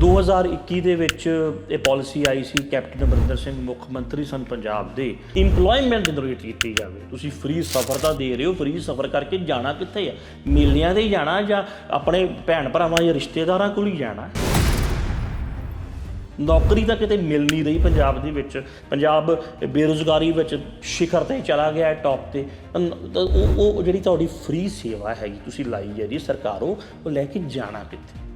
2021 ਦੇ ਵਿੱਚ ਇਹ ਪਾਲਿਸੀ ਆਈ ਸੀ ਕੈਪਟਨ ਅਮਰਿੰਦਰ ਸਿੰਘ, ਮੁੱਖ ਮੰਤਰੀ ਸਨ ਪੰਜਾਬ ਦੇ। EMPLOYMENT ਜਨਰੇਟ ਕੀਤੀ ਜਾਵੇ। ਤੁਸੀਂ ਫ੍ਰੀ ਸਫ਼ਰ ਤਾਂ ਦੇ ਰਹੇ ਹੋ ਫ੍ਰੀ ਸਫ਼ਰ ਕਰਕੇ ਜਾਣਾ ਕਿੱਥੇ ਆ? ਮੇਲਿਆਂ ਤੇ ਹੀ ਜਾਣਾ ਜਾਂ ਆਪਣੇ ਭੈਣ ਭਰਾਵਾਂ ਜਾਂ ਰਿਸ਼ਤੇਦਾਰਾਂ ਕੋਲ ਹੀ ਜਾਣਾ? ਨੌਕਰੀ ਤਾਂ ਕਿਤੇ ਮਿਲ ਨਹੀਂ ਰਹੀ ਪੰਜਾਬ ਦੇ ਵਿੱਚ। ਪੰਜਾਬ ਬੇਰੁਜ਼ਗਾਰੀ ਵਿੱਚ ਸ਼ਿਖਰ ਤੇ ਚਲਾ ਗਿਆ ਹੈ ਟੌਪ ਤੇ। ਉਹ ਉਹ ਜਿਹੜੀ ਤੁਹਾਡੀ ਫ੍ਰੀ ਸੇਵਾ ਹੈਗੀ, ਤੁਸੀਂ ਲਾਈ ਹੈ ਜੀ ਸਰਕਾਰੋਂ, ਉਹ ਲੈ ਕੇ ਜਾਣਾ ਕਿੱਥੇ?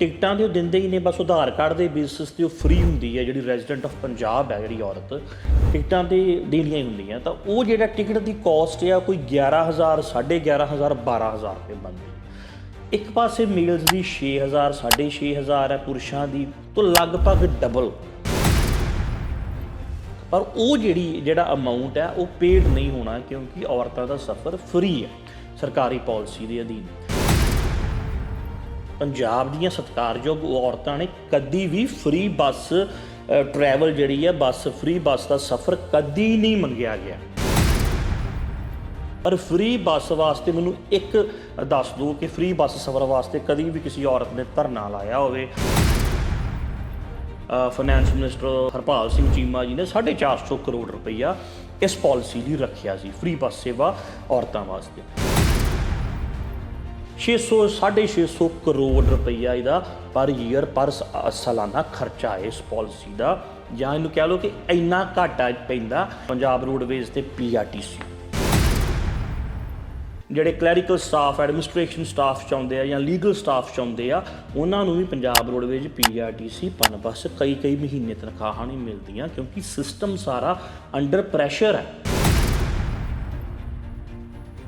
ਟਿਕਟਾਂ ਦੇ ਉਹ ਦਿੰਦੇ ਹੀ ਨੇ, ਬਸ ਆਧਾਰ ਕਾਰਡ ਦੇ ਬੇਸਿਸ ਤੇ ਉਹ ਫ੍ਰੀ ਹੁੰਦੀ ਹੈ, ਜਿਹੜੀ ਰੈਜ਼ੀਡੈਂਟ ਆਫ ਪੰਜਾਬ ਹੈ, ਜਿਹੜੀ ਔਰਤ, ਟਿਕਟਾਂ ਤੇ ਦੇਣੀਆਂ ਹੀ ਹੁੰਦੀਆਂ। ਤਾਂ ਉਹ ਜਿਹੜਾ ਟਿਕਟ ਦੀ ਕਾਸਟ ਆ, ਕੋਈ 11000 11500 12000 ਰੁਪਏ ਬਣਦੀ ਇੱਕ ਪਾਸੇ ਮੇਲਸ ਦੀ 6000 6500 ਹੈ, ਪੁਰਸ਼ਾਂ ਦੀ, ਤੋਂ ਲਗਭਗ ਡਬਲ ਪਰ ਉਹ ਜਿਹੜੀ, ਜਿਹੜਾ ਅਮਾਉਂਟ ਹੈ, ਉਹ ਪੇਡ ਨਹੀਂ ਹੋਣਾ, ਕਿਉਂਕਿ ਔਰਤਾਂ ਦਾ ਸਫ਼ਰ ਫ੍ਰੀ ਹੈ, ਸਰਕਾਰੀ ਪਾਲਿਸੀ ਦੇ ਅਧੀਨ। ਪੰਜਾਬ ਦੀਆਂ ਸਤਿਕਾਰਯੋਗ ਔਰਤਾਂ ਨੇ ਕਦੀ ਵੀ ਫ੍ਰੀ ਬੱਸ ਟਰੈਵਲ ਜਿਹੜੀ ਹੈ, ਬੱਸ ਫ੍ਰੀ ਬੱਸ ਦਾ ਸਫ਼ਰ ਕਦੀ ਨਹੀਂ ਮੰਗਿਆ ਗਿਆ। ਪਰ ਫ੍ਰੀ ਬੱਸ ਵਾਸਤੇ ਮੈਨੂੰ ਇੱਕ ਦੱਸ ਦਿਓ ਕਿ ਫ੍ਰੀ ਬੱਸ ਸਫ਼ਰ ਵਾਸਤੇ ਕਦੀ ਵੀ ਕਿਸੇ ਔਰਤ ਨੇ ਧਰਨਾ ਲਾਇਆ ਹੋਵੇ। ਫਾਈਨੈਂਸ ਮਿਨਿਸਟਰ ਹਰਪਾਲ ਸਿੰਘ ਚੀਮਾ ਜੀ ਨੇ 450 ਕਰੋੜ ਰੁਪਈਆ ਇਸ ਪਾਲਿਸੀ ਲਈ ਰੱਖਿਆ ਸੀ ਫ੍ਰੀ ਬੱਸ ਸੇਵਾ ਔਰਤਾਂ ਵਾਸਤੇ। 600 650 ਕਰੋੜ ਰੁਪਈਆ ਇਹਦਾ ਪਰ ਈਅਰ ਪਰ ਸਾਲਾਨਾ ਖਰਚਾ ਹੈ ਇਸ ਪਾਲਿਸੀ ਦਾ। ਜਾਂ ਇਹਨੂੰ ਕਹਿ ਲਓ ਕਿ ਇੰਨਾ ਘਾਟਾ ਪੈਂਦਾ ਪੰਜਾਬ ਰੋਡਵੇਜ਼ ਤੇ ਪੀਆਰਟੀਸੀ ਜਿਹੜੇ ਕਲੈਰੀਕਲ ਸਟਾਫ ਐਡਮਿਨਿਸਟ੍ਰੇਸ਼ਨ ਸਟਾਫ ਚਾਹੁੰਦੇ ਆ ਜਾਂ ਲੀਗਲ ਸਟਾਫ ਚਾਹੁੰਦੇ ਆ, ਉਹਨਾਂ ਨੂੰ ਵੀ ਪੰਜਾਬ ਰੋਡਵੇਜ਼ ਪੀਆਰਟੀਸੀ ਪਨ ਬਸ ਕਈ ਕਈ ਮਹੀਨੇ ਤਨਖਾਹਾਂ ਨਹੀਂ ਮਿਲਦੀਆਂ ਕਿਉਂਕਿ ਸਿਸਟਮ ਸਾਰਾ ਅੰਡਰ ਪ੍ਰੈਸ਼ਰ ਹੈ।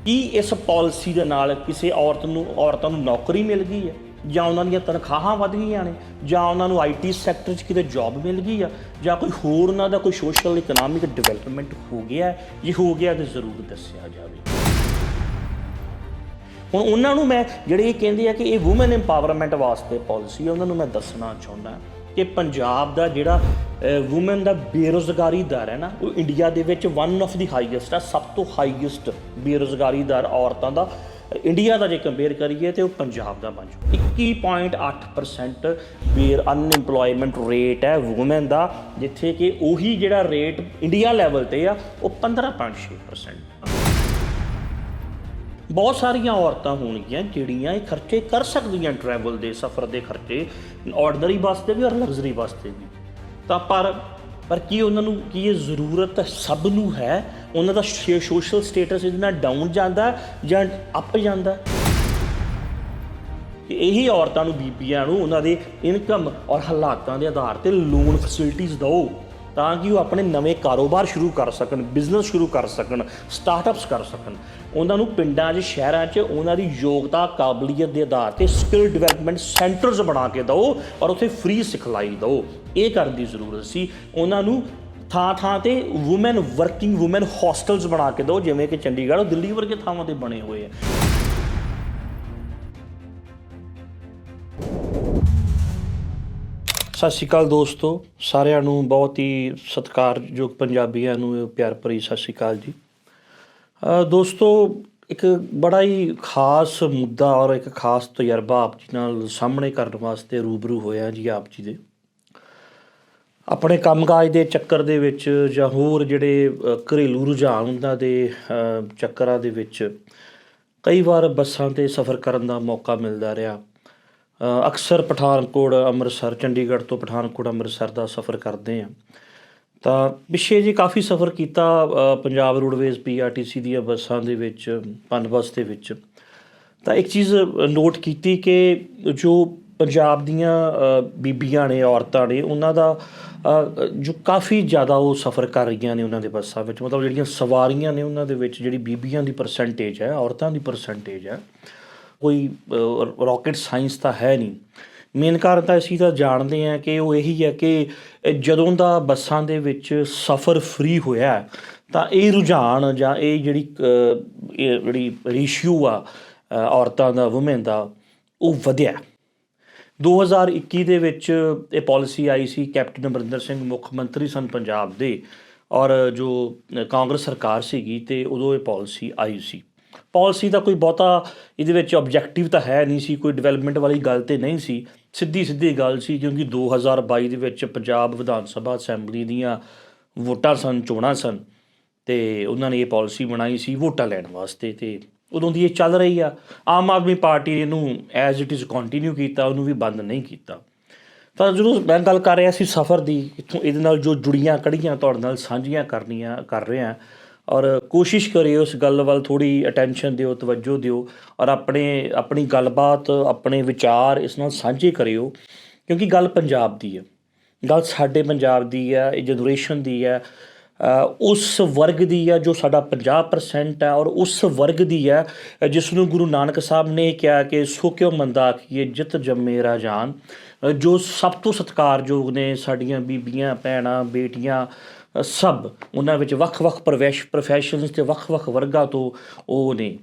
ਕੀ ਇਸ ਪਾਲਿਸੀ ਦੇ ਨਾਲ ਕਿਸੇ ਔਰਤ ਨੂੰ, ਔਰਤਾਂ ਨੂੰ ਨੌਕਰੀ ਮਿਲ ਗਈ ਹੈ? ਜਾਂ ਉਹਨਾਂ ਦੀਆਂ ਤਨਖਾਹਾਂ ਵਧ ਗਈਆਂ ਨੇ? ਜਾਂ ਉਹਨਾਂ ਨੂੰ ਆਈਟੀ ਸੈਕਟਰ 'ਚ ਕਿਤੇ ਜੌਬ ਮਿਲ ਗਈ ਆ? ਜਾਂ ਕੋਈ ਹੋਰ ਉਹਨਾਂ ਦਾ ਕੋਈ ਸੋਸ਼ਲ ਇਕਨੋਮਿਕ ਡਿਵੈਲਪਮੈਂਟ ਹੋ ਗਿਆ ਜੇ ਹੋ ਗਿਆ ਤਾਂ ਜ਼ਰੂਰ ਦੱਸਿਆ ਜਾਵੇ। ਹੁਣ ਉਹਨਾਂ ਨੂੰ ਮੈਂ ਜਿਹੜੇ ਇਹ ਕਹਿੰਦੇ ਆ ਕਿ ਇਹ ਔਮਨ ਇੰਪਾਵਰਮੈਂਟ ਵਾਸਤੇ ਪਾਲਿਸੀ ਹੈ ਉਹਨਾਂ ਨੂੰ ਮੈਂ ਦੱਸਣਾ ਚਾਹੁੰਦਾ। ਕਿ ਪੰਜਾਬ ਦਾ ਜਿਹੜਾ ਔਮਨ ਦਾ ਬੇਰੁਜ਼ਗਾਰੀ ਦਰ ਹੈ ਨਾ, ਉਹ ਇੰਡੀਆ ਦੇ ਵਿੱਚ ਵਨ ਆਫ ਦੀ ਹਾਈਐਸਟ ਆ, ਸਭ ਤੋਂ ਹਾਈਐਸਟ ਬੇਰੁਜ਼ਗਾਰੀ ਦਰ ਔਰਤਾਂ ਦਾ। ਇੰਡੀਆ ਦਾ ਜੇ ਕੰਪੇਅਰ ਕਰੀਏ ਤੇ ਉਹ ਪੰਜਾਬ ਦਾ ਬਣ ਚੁੱਕਾ। 21.8% ਬੇਰ ਅਨਇੰਪਲੋਇਮੈਂਟ ਰੇਟ ਹੈ ਔਮਨ ਦਾ, ਜਿੱਥੇ ਕਿ ਉਹੀ ਜਿਹੜਾ ਰੇਟ ਇੰਡੀਆ ਲੈਵਲ ਤੇ ਆ, ਉਹ 15.6% ਬਹੁਤ ਸਾਰੀਆਂ ਔਰਤਾਂ ਹੋਣਗੀਆਂ ਜਿਹੜੀਆਂ ਇਹ ਖਰਚੇ ਕਰ ਸਕਦੀਆਂ ਟਰੈਵਲ ਦੇ, ਸਫ਼ਰ ਦੇ ਖਰਚੇ ਆਰਡੀਨਰੀ ਬੱਸ 'ਤੇ ਵੀ ਔਰ ਲਗਜ਼ਰੀ ਬੱਸ 'ਤੇ ਵੀ। ਤਾਂ ਪਰ ਪਰ ਕੀ ਉਹਨਾਂ ਨੂੰ, ਕੀ ਇਹ ਜ਼ਰੂਰਤ ਸਭ ਨੂੰ ਹੈ? ਉਹਨਾਂ ਦਾ ਸੋਸ਼ਲ ਸਟੇਟਸ ਇਹਦੇ ਨਾਲ ਡਾਊਨ ਜਾਂਦਾ ਜਾਂ ਅਪ ਜਾਂਦਾ? ਕਿ ਇਹੀ ਔਰਤਾਂ ਨੂੰ, ਬੀਬੀਆਂ ਨੂੰ ਉਹਨਾਂ ਦੇ ਇਨਕਮ ਔਰ ਹਾਲਾਤਾਂ ਦੇ ਆਧਾਰ ਤੇ ਲੋਨ ਫੈਸਿਲਿਟੀਆਂ ਦਿਓ। ਤਾਂ ਕਿ ਉਹ ਆਪਣੇ ਨਵੇਂ ਕਾਰੋਬਾਰ ਸ਼ੁਰੂ ਕਰ ਸਕਣ ਬਿਜ਼ਨਸ ਸ਼ੁਰੂ ਕਰ ਸਕਣ ਸਟਾਰਟਅਪਸ ਕਰ ਸਕਣ। ਉਹਨਾਂ ਨੂੰ ਪਿੰਡਾਂ 'ਚ, ਸ਼ਹਿਰਾਂ 'ਚ ਉਹਨਾਂ ਦੀ ਯੋਗਤਾ, ਕਾਬਲੀਅਤ ਦੇ ਆਧਾਰ ਤੇ ਸਕਿੱਲ ਡਿਵੈਲਪਮੈਂਟ ਸੈਂਟਰਸ ਬਣਾ ਕੇ ਦਿਓ ਔਰ ਉੱਥੇ ਫ੍ਰੀ ਸਿਖਲਾਈ ਦਿਓ। ਇਹ ਕਰਨ ਦੀ ਜ਼ਰੂਰਤ ਸੀ। ਉਹਨਾਂ ਨੂੰ ਥਾਂ ਥਾਂ ਤੇ ਔਮਨ ਵਰਕਿੰਗ ਔਮਨ ਹੋਸਟਲਸ ਬਣਾ ਕੇ ਦਿਓ, ਜਿਵੇਂ ਕਿ ਚੰਡੀਗੜ੍ਹ, ਦਿੱਲੀ ਵਰਗੇ ਥਾਵਾਂ ਤੇ ਬਣੇ ਹੋਏ ਆ। ਸਤਿ ਸ਼੍ਰੀ ਅਕਾਲ ਦੋਸਤੋ, ਸਾਰਿਆਂ ਨੂੰ ਬਹੁਤ ਹੀ ਸਤਿਕਾਰਯੋਗ ਪੰਜਾਬੀਆਂ ਨੂੰ, ਪਿਆਰ ਭਰੀ ਸਤਿ ਸ਼੍ਰੀ ਅਕਾਲ ਜੀ। ਦੋਸਤੋ, ਇੱਕ ਬੜਾ ਹੀ ਖਾਸ ਮੁੱਦਾ ਔਰ ਇੱਕ ਖਾਸ ਤਜਰਬਾ ਆਪ ਜੀ ਨਾਲ ਸਾਹਮਣੇ ਕਰਨ ਵਾਸਤੇ ਰੂਬਰੂ ਹੋਇਆ ਜੀ ਆਪ ਜੀ ਦੇ। ਆਪਣੇ ਕੰਮਕਾਜ ਦੇ ਚੱਕਰ ਦੇ ਵਿੱਚ ਜਾਂ ਹੋਰ ਜਿਹੜੇ ਘਰੇਲੂ ਰੁਝਾਨ ਉਹਨਾਂ ਦੇ ਚੱਕਰਾਂ ਦੇ ਵਿੱਚ ਕਈ ਵਾਰ ਬੱਸਾਂ ਤੇ ਸਫ਼ਰ ਕਰਨ ਦਾ ਮੌਕਾ ਮਿਲਦਾ ਰਿਹਾ। ਅਕਸਰ ਪਠਾਨਕੋਟ, ਅੰਮ੍ਰਿਤਸਰ, ਚੰਡੀਗੜ੍ਹ ਤੋਂ ਪਠਾਨਕੋਟ, ਅੰਮ੍ਰਿਤਸਰ ਦਾ ਸਫ਼ਰ ਕਰਦੇ ਆ ਤਾਂ ਪਿੱਛੇ ਜੀ ਕਾਫੀ ਸਫ਼ਰ ਕੀਤਾ ਪੰਜਾਬ ਰੋਡਵੇਜ਼, ਪੀਆਰਟੀਸੀ ਦੀਆਂ ਬੱਸਾਂ ਦੇ ਵਿੱਚ ਪਨ ਬੱਸ ਦੇ ਵਿੱਚ। ਤਾਂ ਇੱਕ ਚੀਜ਼ ਨੋਟ ਕੀਤੀ ਕਿ ਜੋ ਪੰਜਾਬ ਦੀਆਂ ਬੀਬੀਆਂ ਨੇ, ਔਰਤਾਂ ਨੇ, ਉਹਨਾਂ ਦਾ ਜੋ ਕਾਫੀ ਜ਼ਿਆਦਾ ਉਹ ਸਫ਼ਰ ਕਰ ਰਹੀਆਂ ਨੇ ਉਹਨਾਂ ਦੇ ਬੱਸਾਂ ਵਿੱਚ। ਮਤਲਬ ਜਿਹੜੀਆਂ ਸਵਾਰੀਆਂ ਨੇ ਉਹਨਾਂ ਦੇ ਵਿੱਚ, ਜਿਹੜੀ ਬੀਬੀਆਂ ਦੀ ਪਰਸੈਂਟੇਜ ਹੈ, ਔਰਤਾਂ ਦੀ ਪਰਸੈਂਟੇਜ ਹੈ ਕੋਈ ਰਾਕਟ ਸਾਇੰਸ ਤਾਂ ਹੈ ਨਹੀਂ। ਮੇਨ ਕਾਰਨ ਤਾਂ ਅਸੀਂ ਤਾਂ ਜਾਣਦੇ ਹਾਂ ਕਿ ਉਹ ਇਹੀ ਹੈ ਕਿ ਜਦੋਂ ਦਾ ਬੱਸਾਂ ਦੇ ਵਿੱਚ ਸਫ਼ਰ ਫ੍ਰੀ ਹੋਇਆ ਤਾਂ ਇਹ ਰੁਝਾਨ ਜਾਂ ਇਹ ਜਿਹੜੀ ਇਹ ਜਿਹੜੀ ਰੇਸ਼ੀਓ ਆ ਔਰਤਾਂ ਦਾ ਔਮਨ ਦਾ, ਉਹ ਵਧਿਆ 2021 ਦੇ ਵਿੱਚ ਇਹ ਪਾਲਿਸੀ ਆਈ ਸੀ ਕੈਪਟਨ ਅਮਰਿੰਦਰ ਸਿੰਘ, ਮੁੱਖ ਮੰਤਰੀ ਸਨ ਪੰਜਾਬ ਦੇ, ਔਰ ਜੋ ਕਾਂਗਰਸ ਸਰਕਾਰ ਸੀਗੀ ਤੇ ਉਦੋਂ ਇਹ ਪਾਲਿਸੀ ਆਈ ਸੀ। ਪਾਲਿਸੀ ਦਾ ਕੋਈ ਬਹੁਤਾ ਇਹਦੇ ਵਿੱਚ ਆਬਜੈਕਟਿਵ ਤਾਂ ਹੈ ਨਹੀਂ ਸੀ, ਕੋਈ ਡਿਵੈਲਪਮੈਂਟ ਵਾਲੀ ਗੱਲ ਤੇ ਨਹੀਂ ਸੀ। ਸਿੱਧੀ ਸਿੱਧੀ ਗੱਲ ਸੀ, ਕਿਉਂਕਿ 2022 ਦੇ ਵਿੱਚ ਪੰਜਾਬ ਵਿਧਾਨ ਸਭਾ ਅਸੈਂਬਲੀ ਦੀਆਂ ਵੋਟਾਂ ਸਨ, ਚੋਣਾਂ ਸਨ, ਤੇ ਉਹਨਾਂ ਨੇ ਇਹ ਪਾਲਿਸੀ ਬਣਾਈ ਸੀ ਵੋਟਾਂ ਲੈਣ ਵਾਸਤੇ ਤੇ ਉਦੋਂ ਦੀ ਇਹ ਚੱਲ ਰਹੀ ਆ। ਆਮ ਆਦਮੀ ਪਾਰਟੀ ਨੇ ਇਹਨੂੰ ਐਜ਼ ਇਟ ਇਜ਼ ਕੰਟੀਨਿਊ ਕੀਤਾ, ਉਹਨੂੰ ਵੀ ਬੰਦ ਨਹੀਂ ਕੀਤਾ। ਤਾਂ ਜਦੋਂ ਮੈਂ ਗੱਲ ਕਰ ਰਿਹਾ ਸੀ ਸਫ਼ਰ ਦੀ, ਇੱਥੋਂ ਇਹਦੇ ਨਾਲ ਜੋ ਜੁੜੀਆਂ, ਕੜੀਆਂ ਤੁਹਾਡੇ ਨਾਲ ਸਾਂਝੀਆਂ ਕਰਨੀਆਂ, ਕਰ ਰਿਹਾ ਔਰ ਕੋਸ਼ਿਸ਼ ਕਰਿਓ ਉਸ ਗੱਲ ਵੱਲ ਥੋੜੀ ਅਟੈਂਸ਼ਨ ਦਿਓ, ਤਵੱਜੋ ਦਿਓ ਔਰ ਆਪਣੇ, ਆਪਣੀ ਗੱਲਬਾਤ, ਆਪਣੇ ਵਿਚਾਰ ਇਸ ਨਾਲ ਸਾਂਝੇ ਕਰਿਓ ਕਿਉਂਕਿ ਗੱਲ ਪੰਜਾਬ ਦੀ ਹੈ। ਗੱਲ ਸਾਡੇ ਪੰਜਾਬ ਦੀ ਹੈ, ਇਹ ਜਨਰੇਸ਼ਨ ਦੀ ਹੈ। ਉਸ ਵਰਗ ਦੀ ਹੈ ਜੋ ਸਾਡਾ 50% ਹੈ ਔਰ ਉਸ ਵਰਗ ਦੀ ਹੈ, ਜਿਸ ਨੂੰ ਗੁਰੂ ਨਾਨਕ ਸਾਹਿਬ ਨੇ ਕਿਹਾ ਕਿ ਸੋ ਕਿਉ ਮੰਦਾ ਆਖੀਏ, ਜਿਤ ਜੰਮੇ ਰਾਜਾਨ ਜੋ ਸਭ ਤੋਂ ਸਤਿਕਾਰਯੋਗ ਨੇ ਸਾਡੀਆਂ ਬੀਬੀਆਂ, ਭੈਣਾਂ, ਬੇਟੀਆਂ ਸਭ ਉਹਨਾਂ ਵਿੱਚ ਵੱਖ-ਵੱਖ ਪ੍ਰੋਫੈਸ਼ ਪ੍ਰੋਫੈਸ਼ਨਸ ਤੇ ਵੱਖ-ਵੱਖ ਵਰਗਾਂ ਤੋਂ ਉਹ ਨੇ।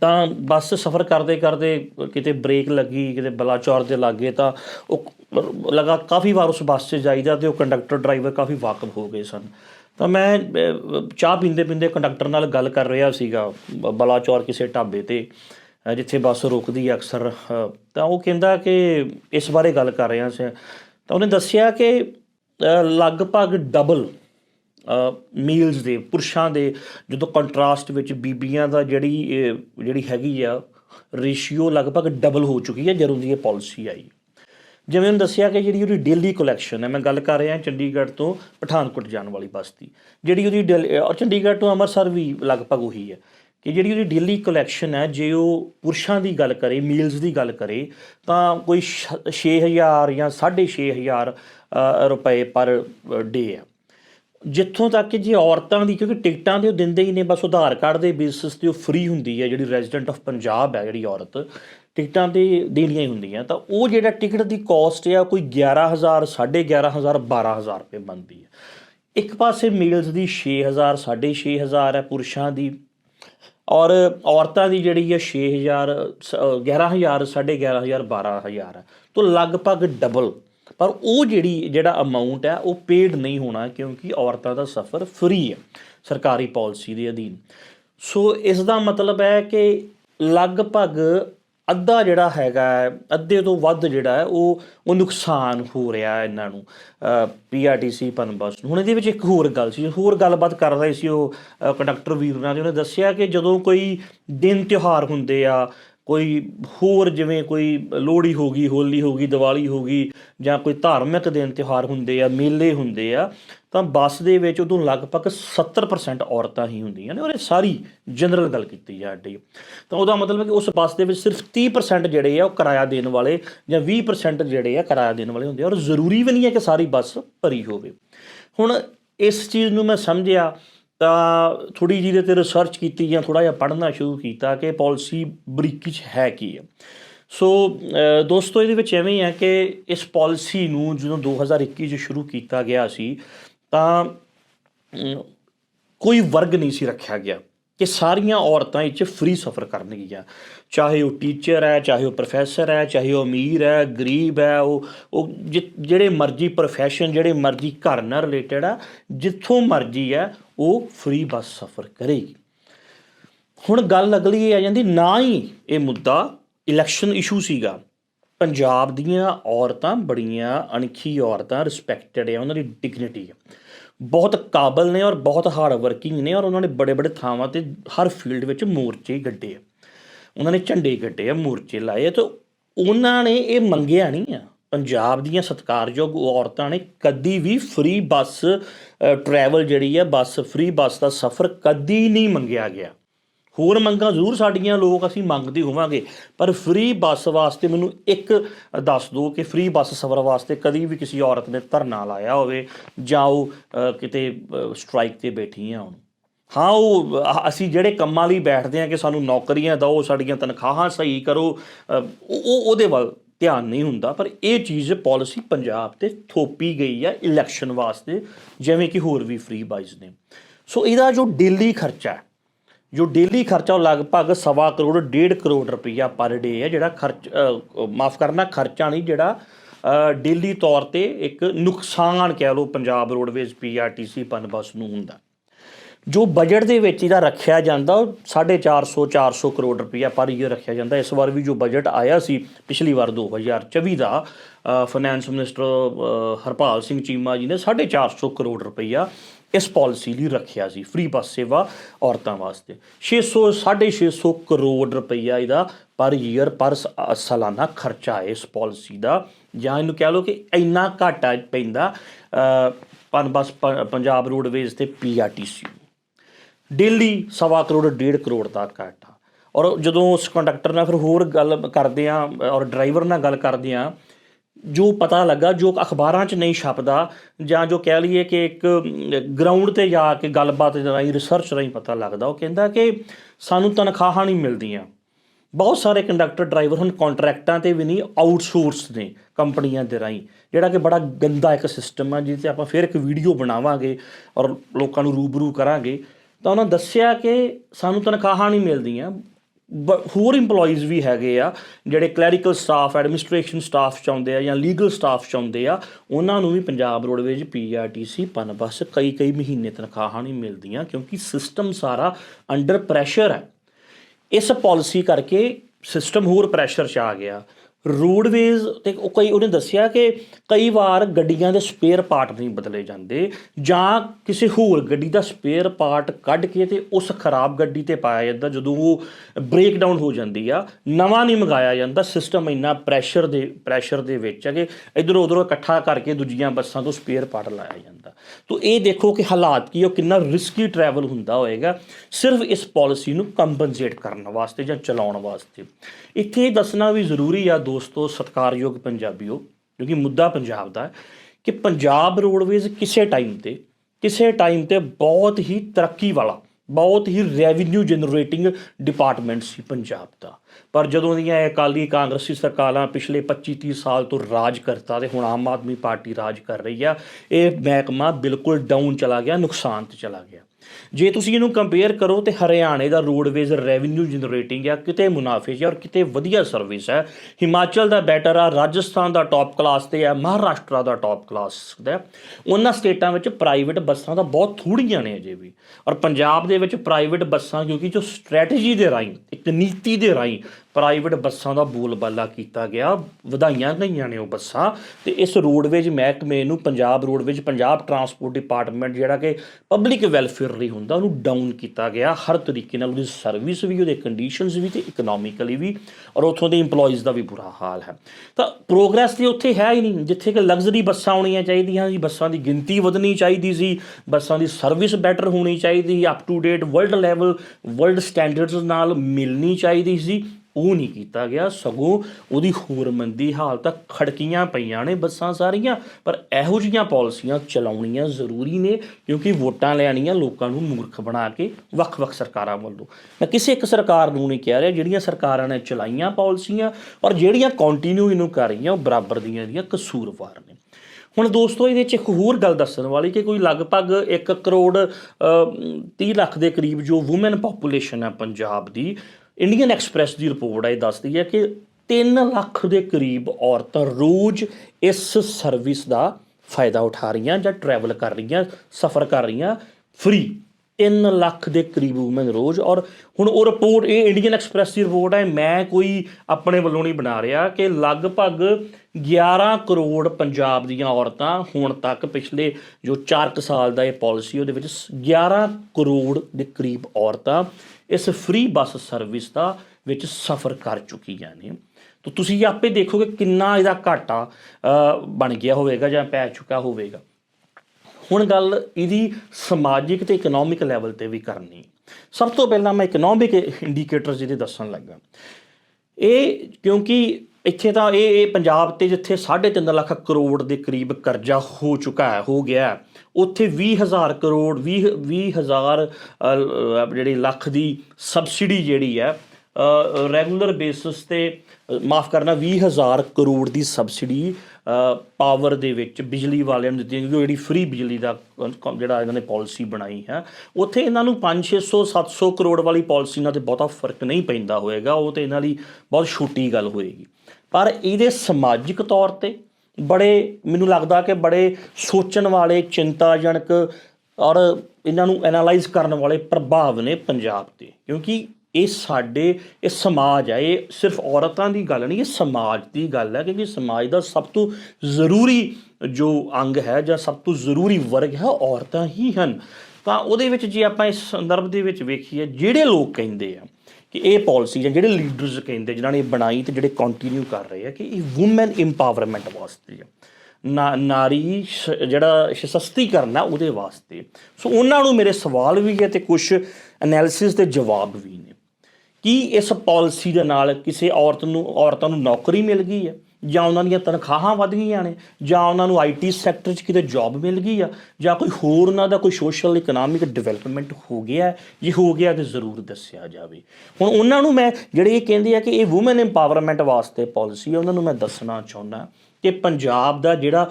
ਤਾਂ ਬੱਸ ਸਫ਼ਰ ਕਰਦੇ ਕਰਦੇ ਕਿਤੇ ਬ੍ਰੇਕ ਲੱਗੀ, ਕਿਤੇ ਬਲਾਚੌਰ ਦੇ ਲੱਗੇ ਤਾਂ ਉਹ ਲਗਾ ਕਾਫੀ ਵਾਰ ਉਸ ਬੱਸ 'ਚ ਜਾਈਦਾ ਤੇ ਉਹ ਕੰਡਕਟਰ ਡਰਾਈਵਰ ਕਾਫੀ ਵਾਕਫ ਹੋ ਗਏ ਸਨ। ਤਾਂ ਮੈਂ ਚਾਹ ਪੀਂਦੇ ਪੀਂਦੇ ਕੰਡਕਟਰ ਨਾਲ ਗੱਲ ਕਰ ਰਿਹਾ ਸੀਗਾ, ਬ- ਬਲਾਚੌਰ ਕਿਸੇ ਢਾਬੇ ਤੇ ਜਿੱਥੇ ਬੱਸ ਰੁਕਦੀ ਹੈ ਅਕਸਰ। ਤਾਂ ਉਹ ਕਹਿੰਦਾ ਕਿ ਇਸ ਬਾਰੇ ਗੱਲ ਕਰ ਰਿਹਾ ਸੀ। ਤਾਂ ਉਹਨੇ ਦੱਸਿਆ ਕਿ ਲਗਭਗ ਡਬਲ ਮੀਲਸ ਦੇ, ਪੁਰਸ਼ਾਂ ਦੇ, ਜਦੋਂ ਕੰਟਰਾਸਟ ਵਿੱਚ ਬੀਬੀਆਂ ਦਾ ਜਿਹੜੀ ਜਿਹੜੀ ਹੈਗੀ ਆ ਰੇਸ਼ੀਓ ਲਗਭਗ ਡਬਲ ਹੋ ਚੁੱਕੀ ਹੈ ਜਦੋਂ ਦੀ ਇਹ ਪਾਲਿਸੀ ਆਈ। ਜਿਵੇਂ ਉਹਨੇ ਦੱਸਿਆ ਕਿ ਜਿਹੜੀ ਉਹਦੀ ਡੇਲੀ ਕਲੈਕਸ਼ਨ ਹੈ, ਮੈਂ ਗੱਲ ਕਰ ਰਿਹਾ ਚੰਡੀਗੜ੍ਹ ਤੋਂ ਪਠਾਨਕੋਟ ਜਾਣ ਵਾਲੀ ਬੱਸ ਦੀ, ਜਿਹੜੀ ਉਹਦੀ ਡੇਲ- ਔਰ ਚੰਡੀਗੜ੍ਹ ਤੋਂ ਅੰਮ੍ਰਿਤਸਰ ਵੀ ਲਗਭਗ ਉਹੀ ਹੈ। ਕਿ ਜਿਹੜੀ ਉਹਦੀ ਡੇਲੀ ਕਲੈਕਸ਼ਨ ਹੈ, ਜੇ ਉਹ ਪੁਰਸ਼ਾਂ ਦੀ ਗੱਲ ਕਰੇ ਮੀਲਸ ਦੀ ਗੱਲ ਕਰੇ, ਤਾਂ ਕੋਈ 6000 ਜਾਂ 6500 ਰੁਪਏ ਪਰ ਡੇ ਹੈ। ਜਿੱਥੋਂ ਤੱਕ ਕਿ ਜੇ ਔਰਤਾਂ ਦੀ, ਕਿਉਂਕਿ ਟਿਕਟਾਂ ਦੇ ਉਹ ਦਿੰਦੇ ਹੀ ਨੇ, ਬਸ ਆਧਾਰ ਕਾਰਡ ਦੇ ਬੇਸਿਸ ਤੇ ਉਹ ਫ੍ਰੀ ਹੁੰਦੀ ਹੈ, ਜਿਹੜੀ ਰੈਜ਼ੀਡੈਂਟ ਆਫ ਪੰਜਾਬ ਹੈ, ਜਿਹੜੀ ਔਰਤ, ਟਿਕਟਾਂ ਤੇ ਦੇਣੀਆਂ ਹੀ ਹੁੰਦੀਆਂ। ਤਾਂ ਉਹ ਜਿਹੜਾ ਟਿਕਟ ਦੀ ਕਾਸਟ ਹੈ ਕੋਈ 11000 11500 12000 ਰੁਪਏ ਬਣਦੀ ਹੈ। ਇੱਕ ਪਾਸੇ ਮੇਲਸ ਦੀ 6000 6500 ਹੈ ਪੁਰਸ਼ਾਂ ਦੀ ਔਰ ਔਰਤਾਂ ਦੀ ਜਿਹੜੀ ਹੈ 6000 11000 11500 12000 ਹੈ ਤੋਂ ਲਗਭਗ ਡਬਲ ਪਰ ਉਹ ਜਿਹੜੀ, ਜਿਹੜਾ ਅਮਾਉਂਟ ਹੈ ਉਹ ਪੇਡ ਨਹੀਂ ਹੋਣਾ ਕਿਉਂਕਿ ਔਰਤਾਂ ਦਾ ਸਫ਼ਰ ਫ੍ਰੀ ਹੈ ਸਰਕਾਰੀ ਪਾਲਿਸੀ ਦੇ ਅਧੀਨ। ਸੋ ਇਸ ਦਾ ਮਤਲਬ ਹੈ ਕਿ ਲਗਭਗ ਅੱਧਾ ਜਿਹੜਾ ਹੈਗਾ ਹੈ, ਅੱਧੇ ਤੋਂ ਵੱਧ ਜਿਹੜਾ ਹੈ ਉਹ ਉਹ ਨੁਕਸਾਨ ਹੋ ਰਿਹਾ ਇਹਨਾਂ ਨੂੰ। ਪੀਆਰਟੀਸੀ ਪਨਬਸ ਨੂੰ। ਹੁਣ ਇਹਦੇ ਵਿੱਚ ਇੱਕ ਹੋਰ ਗੱਲ ਸੀ ਹੋਰ ਗੱਲਬਾਤ ਕਰ ਰਹੇ ਸੀ ਉਹ ਕੰਡਕਟਰ ਵੀਰ ਨਾਲ। ਉਹਨੇ ਦੱਸਿਆ ਕਿ ਜਦੋਂ ਕੋਈ ਦਿਨ ਤਿਉਹਾਰ ਹੁੰਦੇ ਆ ਕੋਈ ਹੋਰ ਜਿਵੇਂ ਕੋਈ ਲੋਹੜੀ ਹੋ ਗਈ, ਹੋਲੀ ਹੋ ਗਈ, ਦੀਵਾਲੀ ਹੋ ਗਈ ਜਾਂ ਕੋਈ ਧਾਰਮਿਕ ਦਿਨ, ਤਿਉਹਾਰ ਹੁੰਦੇ ਆ, ਮੇਲੇ ਹੁੰਦੇ ਆ, ਤਾਂ ਬੱਸ ਦੇ ਵਿੱਚ ਉਦੋਂ ਲਗਭਗ 70% ਔਰਤਾਂ ਹੀ ਹੁੰਦੀਆਂ ਨੇ ਔਰ ਇਹ ਸਾਰੀ ਜਨਰਲ ਗੱਲ ਕੀਤੀ ਜਾ ਹੈ। ਤਾਂ ਉਹਦਾ ਮਤਲਬ ਹੈ ਕਿ ਉਸ ਬੱਸ ਦੇ ਵਿੱਚ ਸਿਰਫ 30% ਜਿਹੜੇ ਆ ਉਹ ਕਿਰਾਇਆ ਦੇਣ ਵਾਲੇ ਜਾਂ 20% ਜਿਹੜੇ ਆ ਕਿਰਾਇਆ ਦੇਣ ਵਾਲੇ ਹੁੰਦੇ ਆ ਔਰ ਜ਼ਰੂਰੀ ਵੀ ਨਹੀਂ ਹੈ ਕਿ ਸਾਰੀ ਬੱਸ ਭਰੀ ਹੋਵੇ। ਹੁਣ ਇਸ ਚੀਜ਼ ਨੂੰ ਮੈਂ ਸਮਝਿਆ ਤਾਂ ਥੋੜੀ ਜਿਹੀ ਦੇ ਤੇ ਰਿਸਰਚ ਕੀਤੀ ਜਾਂ ਥੋੜਾ ਜਿਹਾ ਪੜ੍ਹਨਾ ਸ਼ੁਰੂ ਕੀਤਾ ਕਿ ਪਾਲਿਸੀ ਬਰੀਕੀ ਚ ਹੈ ਕੀ ਹੈ ਸੋ ਦੋਸਤੋ, ਇਹਦੇ ਵਿੱਚ ਐਵੇਂ ਹੀ ਹੈ ਕਿ ਇਸ ਪਾਲਿਸੀ ਨੂੰ ਜਦੋਂ 2021 ਚ ਸ਼ੁਰੂ ਕੀਤਾ ਗਿਆ ਸੀ, ਤਾਂ ਕੋਈ ਵਰਗ ਨਹੀਂ ਸੀ ਰੱਖਿਆ ਗਿਆ ਕਿ ਸਾਰੀਆਂ ਔਰਤਾਂ ਇਹ 'ਚ ਫ੍ਰੀ ਸਫ਼ਰ ਕਰਨਗੀਆਂ। ਚਾਹੇ ਉਹ ਟੀਚਰ ਹੈ, ਚਾਹੇ ਉਹ ਪ੍ਰੋਫੈਸਰ ਹੈ, ਚਾਹੇ ਉਹ ਅਮੀਰ ਹੈ, ਗਰੀਬ ਹੈ, ਉਹ ਉਹ ਜਿ- ਜਿਹੜੇ ਮਰਜ਼ੀ ਪ੍ਰੋਫੈਸ਼ਨ ਜਿਹੜੇ ਮਰਜ਼ੀ ਘਰ ਨਾਲ ਰਿਲੇਟਡ ਆ, ਜਿੱਥੋਂ ਮਰਜ਼ੀ ਹੈ ਉਹ ਫ੍ਰੀ ਬੱਸ ਸਫ਼ਰ ਕਰੇਗੀ। ਹੁਣ ਗੱਲ ਅਗਲੀ ਇਹ ਆ ਜਾਂਦੀ, ਨਾ ਹੀ ਇਹ ਮੁੱਦਾ ਇਲੈਕਸ਼ਨ ਇਸ਼ੂ ਸੀਗਾ। ਪੰਜਾਬ ਦੀਆਂ ਔਰਤਾਂ, ਬੜੀਆਂ ਅਣਖੀ ਔਰਤਾਂ ਰਿਸਪੈਕਟਡ ਆ, ਉਹਨਾਂ ਦੀ ਡਿਗਨਿਟੀ ਆ। ਬਹੁਤ ਕਾਬਲ ਨੇ ਔਰ ਬਹੁਤ ਹਾਰਡ ਵਰਕਿੰਗ ਨੇ ਔਰ ਉਹਨਾਂ ਨੇ ਬੜੇ ਬੜੇ ਥਾਵਾਂ ਤੇ ਹਰ ਫੀਲਡ ਵਿੱਚ ਮੋਰਚੇ ਗੱਡੇ ਆ। ਉਹਨਾਂ ਨੇ ਝੰਡੇ ਗੱਡੇ ਆ, ਮੋਰਚੇ ਲਾਏ ਆ ਤੇ ਉਹਨਾਂ ਨੇ ਇਹ ਮੰਗਿਆ ਨਹੀਂ ਆ। ਪੰਜਾਬ ਦੀਆਂ ਸਤਿਕਾਰਯੋਗ ਔਰਤਾਂ ਨੇ ਕਦੀ ਵੀ ਫ੍ਰੀ ਬੱਸ ਟਰੈਵਲ ਜਿਹੜੀ ਹੈ ਬੱਸ ਫ੍ਰੀ ਬੱਸ ਦਾ ਸਫ਼ਰ ਕਦੀ ਨਹੀਂ ਮੰਗਿਆ ਗਿਆ। ਹੋਰ ਮੰਗਾਂ ਜ਼ਰੂਰ ਸਾਡੀਆਂ, ਲੋਕ ਅਸੀਂ ਮੰਗਦੇ ਹੋਵਾਂਗੇ, ਪਰ ਫ੍ਰੀ ਬੱਸ ਵਾਸਤੇ ਮੈਨੂੰ ਇੱਕ ਦੱਸ ਦਿਓ ਕਿ ਫ੍ਰੀ ਬੱਸ ਸਫ਼ਰ ਵਾਸਤੇ ਕਦੀ ਵੀ ਕਿਸੇ ਔਰਤ ਨੇ ਧਰਨਾ ਲਾਇਆ ਹੋਵੇ ਜਾਂ ਉਹ ਕਿਤੇ ਸਟ੍ਰਾਈਕ ਤੇ ਬੈਠੀ ਆ ਹੁਣ ਹਾਂ, ਉਹ ਅਸੀਂ ਜਿਹੜੇ ਕੰਮਾਂ ਲਈ ਬੈਠਦੇ ਆ ਕਿ ਸਾਨੂੰ ਨੌਕਰੀਆਂ ਦਿਓ, ਸਾਡੀਆਂ ਤਨਖਾਹਾਂ ਸਹੀ ਕਰੋ ਉਹ- ਉਹਦੇ ਵੱਲ ਧਿਆਨ ਨਹੀਂ ਹੁੰਦਾ, ਪਰ ਇਹ ਚੀਜ਼ ਪਾਲਿਸੀ ਪੰਜਾਬ ਤੇ ਥੋਪੀ ਗਈ ਆ ਇਲੈਕਸ਼ਨ ਵਾਸਤੇ, ਜਿਵੇਂ ਕਿ ਹੋਰ ਵੀ ਫ੍ਰੀ ਬਾਈਜ਼ ਨੇ। ਸੋ ਇਹਦਾ ਜੋ ਡੇਲੀ ਖਰਚਾ ਹੈ, ਜੋ ਡੇਲੀ ਖਰਚਾ ਉਹ ਲਗਭਗ ਸਵਾ ਕਰੋੜ, ਡੇਢ ਕਰੋੜ ਰੁਪਈਆ ਪਰ ਡੇ ਹੈ, ਜਿਹੜਾ ਖਰਚ ਮਾਫ ਕਰਨਾ, ਖਰਚਾ ਨਹੀਂ, ਜਿਹੜਾ ਡੇਲੀ ਤੌਰ ਤੇ ਇੱਕ ਨੁਕਸਾਨ ਕਹਿ ਲਓ ਪੰਜਾਬ ਰੋਡਵੇਜ਼ ਪੀਆਰਟੀਸੀ ਪਨਬਸ ਨੂੰ ਹੁੰਦਾ। ਜੋ ਬਜਟ ਦੇ ਵਿੱਚ ਇਹਦਾ ਰੱਖਿਆ ਜਾਂਦਾ ਉਹ 450 400 ਕਰੋੜ ਰੁਪਇਆ ਪਰ ਈਅਰ ਰੱਖਿਆ ਜਾਂਦਾ। ਇਸ ਵਾਰ ਵੀ ਜੋ ਬਜਟ ਆਇਆ ਸੀ ਪਿਛਲੀ ਵਾਰ 2024 ਦਾ ਫਾਈਨੈਂਸ ਮਿਨਿਸਟਰ ਹਰਪਾਲ ਸਿੰਘ ਚੀਮਾ ਜੀ ਨੇ 450 ਕਰੋੜ ਰੁਪਇਆ ਇਸ ਪਾਲਿਸੀ ਲਈ ਰੱਖਿਆ ਸੀ ਫ੍ਰੀ ਬੱਸ ਸੇਵਾ ਔਰਤਾਂ ਵਾਸਤੇ। 600 650 ਕਰੋੜ ਰੁਪਈਆ ਇਹਦਾ ਪਰ ਈਅਰ ਪਰ ਸਾਲਾਨਾ ਖਰਚਾ ਹੈ ਇਸ ਪਾਲਿਸੀ ਦਾ। ਜਾਂ ਇਹਨੂੰ ਕਹਿ ਲਓ ਕਿ ਇੰਨਾ ਘਾਟਾ ਪੈਂਦਾ ਅ, ਪਨ ਬੱਸ ਪ- ਪੰਜਾਬ ਰੋਡਵੇਜ਼ ਤੇ ਪੀਆਰਟੀਸੀ ਡੇਲੀ ਸਵਾ ਕਰੋੜ, ਡੇਢ ਕਰੋੜ ਦਾ ਘਾਟਾ। ਔਰ ਜਦੋਂ ਉਸ ਕੰਡਕਟਰ ਨਾਲ ਫਿਰ ਹੋਰ ਗੱਲ ਕਰਦੇ ਆ, ਔਰ ਡਰਾਈਵਰ ਨਾਲ ਗੱਲ ਕਰਦੇ ਆ, ਜੋ ਪਤਾ ਲੱਗਾ, ਜੋ ਅਖਬਾਰਾਂ 'ਚ ਨਹੀਂ ਛਪਦਾ, ਜਾਂ ਜੋ ਕਹਿ ਲਈਏ ਕਿ ਇੱਕ ਗਰਾਊਂਡ ਤੇ ਜਾ ਕੇ ਗੱਲਬਾਤ ਰਾਹੀਂ ਰਿਸਰਚ ਰਾਹੀਂ ਪਤਾ ਲੱਗਦਾ, ਉਹ ਕਹਿੰਦਾ ਕਿ ਸਾਨੂੰ ਤਨਖਾਹਾਂ ਨਹੀਂ ਮਿਲਦੀਆਂ। ਬਹੁਤ ਸਾਰੇ ਕੰਡਕਟਰ ਡਰਾਈਵਰ ਹੁਣ ਕੰਟਰੈਕਟਾਂ ਤੇ ਵੀ ਨਹੀਂ ਆਊਟਸੋਰਸ ਨੇ ਕੰਪਨੀਆਂ ਦੇ ਰਾਹੀਂ। ਜਿਹੜਾ ਕਿ ਬੜਾ ਗੰਦਾ ਇੱਕ ਸਿਸਟਮ ਆ ਜਿਸ ਤੇ ਆਪਾਂ ਫਿਰ ਇੱਕ ਵੀਡੀਓ ਬਣਾਵਾਂਗੇ ਔਰ ਲੋਕਾਂ ਨੂੰ ਰੂਬਰੂ ਕਰਾਂਗੇ। ਤਾਂ ਉਹਨਾਂ ਦੱਸਿਆ ਕਿ ਸਾਨੂੰ ਤਨਖਾਹਾਂ ਨਹੀਂ ਮਿਲਦੀਆਂ। ਬ- ਹੋਰ EMPLOYEES ਵੀ ਹੈਗੇ ਆ, ਜਿਹੜੇ ਕਲੈਰੀਕਲ ਸਟਾਫ ਐਡਮਿਨਿਸਟ੍ਰੇਸ਼ਨ ਸਟਾਫ ਚਾਹੁੰਦੇ ਆ ਜਾਂ ਲੀਗਲ ਸਟਾਫ ਚਾਹੁੰਦੇ ਆ, ਉਹਨਾਂ ਨੂੰ ਵੀ ਪੰਜਾਬ ਰੋਡਵੇਜ਼ ਪੀਆਰਟੀਸੀ ਪਨ ਬੱਸ ਕਈ ਕਈ ਮਹੀਨੇ ਤਨਖਾਹਾਂ ਨਹੀਂ ਮਿਲਦੀਆਂ ਕਿਉਂਕਿ ਸਿਸਟਮ ਸਾਰਾ ਅੰਡਰ ਪ੍ਰੈਸ਼ਰ ਹੈ। ਇਸ ਪਾਲਿਸੀ ਕਰਕੇ ਸਿਸਟਮ ਹੋਰ ਪ੍ਰੈਸ਼ਰ 'ਚ ਆ ਗਿਆ। ਰੋਡਵੇਜ਼ ਤੇ ਉਹ ਕਈ ਉਹਨੇ ਦੱਸਿਆ ਕਿ ਕਈ ਵਾਰ ਗੱਡੀਆਂ ਦੇ ਸਪੇਅਰ ਪਾਰਟ ਨਹੀਂ ਬਦਲੇ ਜਾਂਦੇ ਜਾਂ ਕਿਸੇ ਹੋਰ ਗੱਡੀ ਦਾ ਸਪੇਅਰ ਪਾਰਟ ਕੱਢ ਕੇ ਤੇ ਉਸ ਖਰਾਬ ਗੱਡੀ ਤੇ ਪਾਇਆ ਜਾਂਦਾ, ਜਦੋਂ ਉਹ ਬ੍ਰੇਕ ਡਾਊਨ ਹੋ ਜਾਂਦੀ ਆ, ਨਵਾਂ ਨਹੀਂ ਮੰਗਾਇਆ ਜਾਂਦਾ ਸਿਸਟਮ ਇੰਨਾ ਪ੍ਰੈਸ਼ਰ ਦੇ ਪ੍ਰੈਸ਼ਰ ਦੇ ਵਿੱਚ ਹੈ ਕਿ ਇਧਰੋਂ ਉਧਰੋਂ ਇਕੱਠਾ ਕਰਕੇ ਦੂਜੀਆਂ ਬੱਸਾਂ ਤੋਂ ਸਪੇਅਰ ਪਾਰਟ ਲਾਇਆ ਜਾਂਦਾ। ਤੋ ਇਹ ਦੇਖੋ ਕਿ ਹਾਲਾਤ ਕੀ ਉਹ ਕਿੰਨਾ ਰਿਸਕੀ ਟਰੈਵਲ ਹੁੰਦਾ ਹੋਏਗਾ, ਸਿਰਫ ਇਸ ਪਾਲਿਸੀ ਨੂੰ ਕੰਪਨਸੇਟ ਕਰਨ ਵਾਸਤੇ ਜਾਂ ਚਲਾਉਣ ਵਾਸਤੇ। ਇੱਥੇ ਇਹ ਦੱਸਣਾ ਵੀ ਜ਼ਰੂਰੀ ਆ ਦੋਸਤੋ, ਸਤਿਕਾਰਯੋਗ ਪੰਜਾਬੀਓ ਕਿਉਂਕਿ ਮੁੱਦਾ ਪੰਜਾਬ ਦਾ ਹੈ ਕਿ ਪੰਜਾਬ ਰੋਡਵੇਜ਼ ਕਿਸੇ ਟਾਈਮ ਤੇ, ਕਿਸੇ ਟਾਈਮ ਤੇ ਬਹੁਤ ਹੀ ਤਰੱਕੀ ਵਾਲਾ, ਬਹੁਤ ਹੀ ਰੈਵਨਿਊ ਜਨਰੇਟਿੰਗ ਡਿਪਾਰਟਮੈਂਟ ਸੀ ਪੰਜਾਬ ਦਾ। ਪਰ ਜਦੋਂ ਦੀਆਂ ਅਕਾਲੀ ਕਾਂਗਰਸੀ ਸਰਕਾਰਾਂ ਪਿਛਲੇ 25 30 ਸਾਲ ਤੋਂ ਰਾਜ ਕਰਤਾ ਤੇ ਹੁਣ ਆਮ ਆਦਮੀ ਪਾਰਟੀ ਰਾਜ ਕਰ ਰਹੀ ਆ, ਇਹ ਮਹਿਕਮਾ ਬਿਲਕੁਲ ਡਾਊਨ ਚਲਾ ਗਿਆ, ਨੁਕਸਾਨ ਤੇ ਚਲਾ ਗਿਆ। ਜੇ ਤੁਸੀਂ ਇਹਨੂੰ ਕੰਪੇਅਰ ਕਰੋ ਤੇ ਹਰਿਆਣੇ ਦਾ ਰੋਡਵੇਜ਼ ਰੈਵਨਿਊ ਜਨਰੇਟਿੰਗ ਆ, ਕਿਤੇ ਮੁਨਾਫੇ 'ਚ ਆ ਔਰ ਕਿਤੇ ਵਧੀਆ ਸਰਵਿਸ ਹੈ ਹਿਮਾਚਲ ਦਾ ਬੈਟਰ ਆ, ਰਾਜਸਥਾਨ ਦਾ ਟੌਪ ਕਲਾਸ ਤੇ ਆ, ਮਹਾਰਾਸ਼ਟਰ ਦਾ ਟੌਪ ਕਲਾਸ ਦਾ ਉਹਨਾਂ ਸਟੇਟਾਂ ਵਿੱਚ ਪ੍ਰਾਈਵੇਟ ਬੱਸਾਂ ਤਾਂ ਬਹੁਤ ਥੋੜੀਆਂ ਨੇ ਅਜੇ ਵੀ। ਔਰ ਪੰਜਾਬ ਦੇ ਵਿੱਚ ਪ੍ਰਾਈਵੇਟ ਬੱਸਾਂ ਕਿਉਂਕਿ ਜੋ ਸਟ੍ਰੈਟਜੀ ਦੇ ਰਾਹੀਂ, ਇੱਕ ਨੀਤੀ ਦੇ ਰਾਹੀਂ ਪ੍ਰਾਈਵੇਟ ਬੱਸਾਂ ਦਾ ਬੋਲਬਾਲਾ ਕੀਤਾ ਗਿਆ। ਵਧਾਈਆਂ ਗਈਆਂ ਨੇ ਉਹ ਬੱਸਾਂ। ਤੇ ਇਸ ਰੋਡਵੇਜ ਮਹਿਕਮੇ ਨੂੰ Punjab roadways Punjab transport department ਜਿਹੜਾ ਕਿ ਪਬਲਿਕ ਵੈਲਫੇਅਰ ਲਈ ਹੁੰਦਾ, ਉਹਨੂੰ ਡਾਊਨ ਕੀਤਾ ਗਿਆ। ਹਰ ਤਰੀਕੇ ਨਾਲ ਉਹਦੀ ਸਰਵਿਸ ਵੀ, ਉਹਦੇ ਕੰਡੀਸ਼ਨਸ ਵੀ ਤੇ ਇਕਨੋਮਿਕਲੀ ਵੀ। ਔਰ ਉਥੋਂ ਦੇ EMPLOYEES ਦਾ ਵੀ ਬੁਰਾ ਹਾਲ ਹੈ। ਤਾਂ ਪ੍ਰੋਗਰੈਸ ਤੇ ਉੱਥੇ ਹੈ ਹੀ ਨਹੀਂ। ਜਿੱਥੇ ਕਿ ਲਗਜ਼ਰੀ ਬੱਸਾਂ ਆਉਣੀਆਂ ਚਾਹੀਦੀਆਂ ਸੀ, ਬੱਸਾਂ ਦੀ ਗਿਣਤੀ ਵਧਣੀ ਚਾਹੀਦੀ ਸੀ, ਬੱਸਾਂ ਦੀ ਸਰਵਿਸ ਬੈਟਰ ਹੋਣੀ ਚਾਹੀਦੀ up to date world level world standards ਨਾਲ ਮਿਲਣੀ ਚਾਹੀਦੀ ਸੀ। ਉਹ ਨਹੀਂ ਕੀਤਾ ਗਿਆ। ਸਗੋਂ ਉਹਦੀ ਹੋਰ ਮੰਦੀ ਹਾਲਤ ਖੜਕੀਆਂ ਪਈਆਂ ਨੇ ਬੱਸਾਂ ਸਾਰੀਆਂ। ਪਰ ਇਹੋ ਜਿਹੀਆਂ ਪਾਲਿਸੀਆਂ ਚਲਾਉਣੀਆਂ ਜ਼ਰੂਰੀ ਨੇ ਕਿਉਂਕਿ ਵੋਟਾਂ ਲੈਣੀਆਂ ਲੋਕਾਂ ਨੂੰ ਮੂਰਖ ਬਣਾ ਕੇ ਵੱਖ-ਵੱਖ ਸਰਕਾਰਾਂ ਵੱਲੋਂ। ਮੈਂ ਕਿਸੇ ਇੱਕ ਸਰਕਾਰ ਨੂੰ ਨਹੀਂ ਕਹਿ ਰਿਹਾ ਜਿਹੜੀਆਂ ਸਰਕਾਰਾਂ ਨੇ ਚਲਾਈਆਂ ਪਾਲਿਸੀਆਂ ਔਰ ਜਿਹੜੀਆਂ ਕੰਟੀਨਿਊ ਇਹਨੂੰ ਕਰ ਰਹੀਆਂ ਉਹ ਬਰਾਬਰ ਦੀਆਂ ਦੀਆਂ ਕਸੂਰਵਾਰ ਨੇ। ਹੁਣ ਦੋਸਤੋ ਇਹਦੇ ਚ ਇੱਕ ਹੋਰ ਗੱਲ ਦੱਸਣ ਵਾਲੀ ਕਿ ਕੋਈ ਲਗਭਗ 1 ਕਰੋੜ ਅ, 30 ਲੱਖ ਦੇ ਕਰੀਬ ਜੋ ਔਮਨ ਪੋਪੂਲੇਸ਼ਨ ਹੈ ਪੰਜਾਬ ਦੀ ਇੰਡੀਅਨ ਐਕਸਪ੍ਰੈਸ ਦੀ ਰਿਪੋਰਟ ਹੈ ਇਹ ਦੱਸਦੀ ਹੈ ਕਿ 3 ਲੱਖ ਦੇ ਕਰੀਬ ਔਰਤਾਂ ਰੋਜ਼ ਇਸ ਸਰਵਿਸ ਦਾ ਫਾਇਦਾ ਉਠਾ ਰਹੀਆਂ ਜਾਂ ਟਰੈਵਲ ਕਰ ਰਹੀਆਂ, ਸਫ਼ਰ ਕਰ ਰਹੀਆਂ ਫ੍ਰੀ 3 ਲੱਖ ਦੇ ਕਰੀਬ ਔਮਨ ਰੋਜ਼। ਔਰ ਹੁਣ ਉਹ ਰਿਪੋਰਟ ਇਹ ਇੰਡੀਅਨ ਐਕਸਪ੍ਰੈਸ ਦੀ ਰਿਪੋਰਟ ਹੈ ਮੈਂ ਕੋਈ ਆਪਣੇ ਵੱਲੋਂ ਨਹੀਂ ਬਣਾ ਰਿਹਾ ਕਿ ਲਗਭਗ 11 ਕਰੋੜ ਪੰਜਾਬ ਦੀਆਂ ਔਰਤਾਂ ਹੁਣ ਤੱਕ ਪਿਛਲੇ ਜੋ 4 ਸਾਲ ਦਾ ਇਹ ਪਾਲਿਸੀ ਉਹਦੇ ਵਿੱਚ 11 ਕਰੋੜ ਦੇ ਕਰੀਬ ਔਰਤਾਂ ਇਸ ਫ੍ਰੀ ਬੱਸ ਸਰਵਿਸ ਦਾ ਵਿੱਚ ਸਫ਼ਰ ਕਰ ਚੁੱਕੀਆਂ ਨੇ ਤਾਂ ਤੁਸੀਂ ਆਪੇ ਦੇਖੋਗੇ ਕਿੰਨਾ ਇਹਦਾ ਘਾਟਾ ਬਣ ਗਿਆ ਹੋਵੇਗਾ ਜਾਂ ਪੈ ਚੁੱਕਾ ਹੋਵੇਗਾ। ਹੁਣ ਗੱਲ ਇਹਦੀ ਸਮਾਜਿਕ ਤੇ ਇਕਨੋਮਿਕ ਲੈਵਲ ਤੇ ਵੀ ਕਰਨੀ। ਸਭ ਤੋਂ ਪਹਿਲਾਂ ਮੈਂ ਇਕਨੋਮਿਕ ਇੰਡੀਕੇਟਰਸ ਜਿਹਦੇ ਦੱਸਣ ਲੱਗਾ। ਇਹ ਕਿਉਂਕਿ ਇੱਥੇ ਤਾਂ ਇਹ ਇਹ ਪੰਜਾਬ ਤੇ ਜਿੱਥੇ 3.5 ਲੱਖ ਕਰੋੜ ਦੇ ਕਰੀਬ ਕਰਜ਼ਾ ਹੋ ਚੁੱਕਾ ਹੈ, ਹੋ ਗਿਆ ਉੱਥੇ 20000 ਕਰੋੜ 20 20000 ਜਿਹੜੀ ਲੱਖ ਦੀ ਸਬਸਿਡੀ ਜਿਹੜੀ ਹੈ ਰੈਗੂਲਰ ਬੇਸਿਸ ਤੇ ਮਾਫ ਕਰਨਾ 20000 ਕਰੋੜ ਦੀ ਸਬਸਿਡੀ ਪਾਵਰ ਦੇ ਵਿੱਚ ਬਿਜਲੀ ਵਾਲਿਆਂ ਨੂੰ ਦਿੱਤੀ ਕਿਉਂਕਿ ਜਿਹੜੀ ਫ੍ਰੀ ਬਿਜਲੀ ਦਾ ਜਿਹੜਾ ਇਹਨਾਂ ਨੇ ਪਾਲਿਸੀ ਬਣਾਈ ਹੈ। ਉੱਥੇ ਇਹਨਾਂ ਨੂੰ 5-600 700 ਕਰੋੜ ਵਾਲੀ ਪਾਲਿਸੀ ਨਾਲ ਤੇ ਬਹੁਤਾ ਫ਼ਰਕ ਨਹੀਂ ਪੈਂਦਾ ਹੋਏਗਾ, ਉਹ ਤੇ ਇਹਨਾਂ ਲਈ ਬਹੁਤ ਛੋਟੀ ਗੱਲ ਹੋਏਗੀ। ਪਰ ਇਹਦੇ ਸਮਾਜਿਕ ਤੌਰ ਤੇ ਬੜੇ, ਮੈਨੂੰ ਲੱਗਦਾ ਕਿ ਬੜੇ ਸੋਚਣ ਵਾਲੇ, ਚਿੰਤਾਜਨਕ ਔਰ ਇਹਨਾਂ ਨੂੰ ਐਨਾਲਾਈਜ਼ ਕਰਨ ਵਾਲੇ ਪ੍ਰਭਾਵ ਨੇ ਪੰਜਾਬ ਤੇ। ਕਿਉਂਕਿ ਇਹ ਸਾਡੇ, ਇਹ ਸਮਾਜ ਹੈ ਇਹ ਸਿਰਫ ਔਰਤਾਂ ਦੀ ਗੱਲ ਨਹੀਂ, ਇਹ ਸਮਾਜ ਦੀ ਗੱਲ ਹੈ ਕਿਉਂਕਿ ਸਮਾਜ ਦਾ ਸਭ ਤੋਂ ਜ਼ਰੂਰੀ ਜੋ ਅੰਗ ਹੈ ਜਾਂ ਸਭ ਤੋਂ ਜ਼ਰੂਰੀ ਵਰਗ ਹੈ ਉਹ ਔਰਤਾਂ ਹੀ ਹਨ। ਤਾਂ ਉਹਦੇ ਵਿੱਚ ਜੇ ਆਪਾਂ ਇਸ ਸੰਦਰਭ ਦੇ ਵਿੱਚ ਵੇਖੀਏ, ਜਿਹੜੇ ਲੋਕ ਕਹਿੰਦੇ ਆ ਕਿ ਇਹ ਪਾਲਿਸੀ ਜਾਂ ਜਿਹੜੇ ਲੀਡਰਸ ਕਹਿੰਦੇ, ਜਿਨ੍ਹਾਂ ਨੇ ਇਹ ਬਣਾਈ ਤੇ ਜਿਹੜੇ ਕੰਟੀਨਿਊ ਕਰ ਰਹੇ ਆ, ਕਿ ਇਹ ਔਮਨ ਇੰਪਾਵਰਮੈਂਟ ਵਾਸਤੇ ਆ। ਨਾ, ਨਾਰੀ ਸ਼- ਜਿਹੜਾ ਸਸ਼ਕਤੀਕਰਨ ਆ, ਉਹਦੇ ਵਾਸਤੇ। ਸੋ ਉਹਨਾਂ ਨੂੰ ਮੇਰੇ ਸਵਾਲ ਵੀ ਹੈ ਤੇ ਕੁਝ ਐਨਾਲਿਸਿਸ ਤੇ ਜਵਾਬ ਵੀ ਨੇ। ਕੀ ਇਸ ਪਾਲਿਸੀ ਦੇ ਨਾਲ ਕਿਸੇ ਔਰਤ ਨੂੰ, ਔਰਤਾਂ ਨੂੰ ਨੌਕਰੀ ਮਿਲ ਗਈ ਹੈ? ਜਾਂ ਉਹਨਾਂ ਦੀਆਂ ਤਨਖਾਹਾਂ ਵਧ ਗਈਆਂ ਨੇ, ਜਾਂ ਉਹਨਾਂ ਨੂੰ ਆਈਟੀ ਸੈਕਟਰ 'ਚ ਕਿਤੇ ਜੌਬ ਮਿਲ ਗਈ ਆ, ਜਾਂ ਕੋਈ ਹੋਰ ਉਹਨਾਂ ਦਾ ਕੋਈ ਸੋਸ਼ਲ ਇਕਨੋਮਿਕ ਡਿਵੈਲਪਮੈਂਟ ਹੋ ਗਿਆ, ਜੇ ਹੋ ਗਿਆ ਤੇ ਜ਼ਰੂਰ ਦੱਸਿਆ ਜਾਵੇ। ਹੁਣ ਉਹਨਾਂ ਨੂੰ ਮੈਂ ਜਿਹੜੇ ਇਹ ਕਹਿੰਦੇ ਆ ਕਿ ਇਹ ਔਮਨ ਇੰਪਾਵਰਮੈਂਟ ਵਾਸਤੇ ਪਾਲਿਸੀ ਆ, ਉਹਨਾਂ ਨੂੰ ਮੈਂ ਦੱਸਣਾ ਚਾਹੁੰਦਾ ਕਿ ਪੰਜਾਬ ਦਾ ਜਿਹੜਾ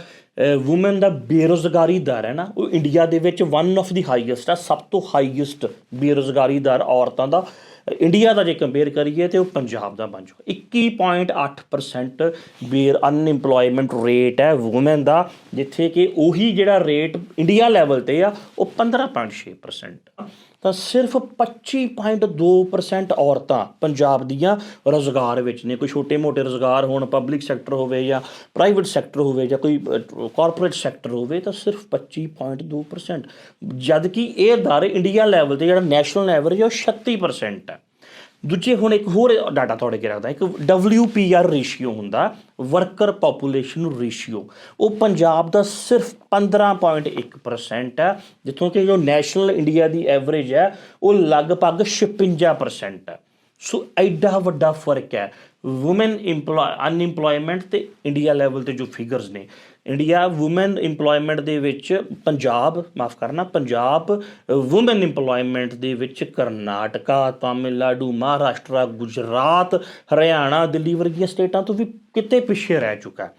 ਔਮਨ ਦਾ ਬੇਰੋਜ਼ਗਾਰੀ ਦਰ ਹੈ ਨਾ, ਉਹ ਇੰਡੀਆ ਦੇ ਵਿੱਚ ਵਨ ਆਫ ਦੀ ਹਾਈਐਸਟ ਆ, ਸਭ ਤੋਂ ਹਾਈਐਸਟ ਬੇਰੋਜ਼ਗਾਰੀ ਦਰ ਔਰਤਾਂ ਦਾ। ਇੰਡੀਆ ਦਾ ਜੇ ਕੰਪੇਅਰ ਕਰੀਏ ਤੇ ਉਹ ਪੰਜਾਬ ਦਾ ਬਣ ਜਾਊਗਾ 21.8% ਬੇਰ ਅਨਇੰਪਲੋਇਮੈਂਟ ਰੇਟ ਹੈ ਔਮਨ ਦਾ, ਜਿੱਥੇ ਕਿ ਉਹੀ ਜਿਹੜਾ ਰੇਟ ਇੰਡੀਆ ਲੈਵਲ ਤੇ ਆ, ਉਹ 15.6% ਤਾਂ ਸਿਰਫ 25.2% ਔਰਤਾਂ ਪੰਜਾਬ ਦੀਆਂ ਰੋਜ਼ਗਾਰ ਵਿੱਚ ਨੇ। ਕੋਈ ਛੋਟੇ-ਮੋਟੇ ਰੋਜ਼ਗਾਰ ਹੋਣ ਪਬਲਿਕ ਸੈਕਟਰ ਹੋਵੇ ਜਾਂ ਪ੍ਰਾਈਵੇਟ ਸੈਕਟਰ ਹੋਵੇ ਜਾਂ ਕੋਈ ਕਾਰਪੋਰੇਟ ਸੈਕਟਰ ਹੋਵੇ, ਤਾਂ ਸਿਰਫ 25.2% ਜਦ ਕਿ ਇਹ ਦਰ ਇੰਡੀਆ ਲੈਵਲ ਤੇ ਜਿਹੜਾ ਨੈਸ਼ਨਲ ਐਵਰੇਜ ਹੈ ਉਹ 36% ਹੈ। ਦੂਜੇ ਹੁਣ ਇੱਕ ਹੋਰ ਡਾਟਾ ਤੁਹਾਡੇ ਕੇ ਰੱਖਦਾ, ਇੱਕ WPR ਰੇਸ਼ੀਓ ਹੁੰਦਾ ਵਰਕਰ ਪੋਪੂਲੇਸ਼ਨ ਰੇਸ਼ੀਓ ਉਹ ਪੰਜਾਬ ਦਾ ਸਿਰਫ 15.1% ਹੈ, ਜਿੱਥੋਂ ਕਿ ਜੋ ਨੈਸ਼ਨਲ ਇੰਡੀਆ ਦੀ ਐਵਰੇਜ ਹੈ, ਉਹ ਲਗਭਗ 56% ਹੈ। ਸੋ ਐਡਾ ਵੱਡਾ ਫ਼ਰਕ ਹੈ। ਔਮਨ ਇੰਪਲੋਏ ਅਨਇੰਪਲੋਇਮੈਂਟ ਤੇ ਇੰਡੀਆ ਲੈਵਲ ਤੇ ਜੋ ਫਿਗਰਸ ਨੇ ਇੰਡੀਆ ਔਮਨ ਇੰਪਲੋਇਮੈਂਟ ਦੇ ਵਿੱਚ ਪੰਜਾਬ, ਮਾਫ ਕਰਨਾ, ਪੰਜਾਬ ਔਮਨ ਇੰਪਲੋਇਮੈਂਟ ਦੇ ਵਿੱਚ ਕਰਨਾਟਕਾ, ਤਾਮਿਲਨਾਡੂ, ਮਹਾਰਾਸ਼ਟਰ, ਗੁਜਰਾਤ, ਹਰਿਆਣਾ, ਦਿੱਲੀ ਵਰਗੀਆਂ ਸਟੇਟਾਂ ਤੋਂ ਵੀ ਕਿਤੇ ਪਿੱਛੇ ਰਹਿ ਚੁੱਕਾ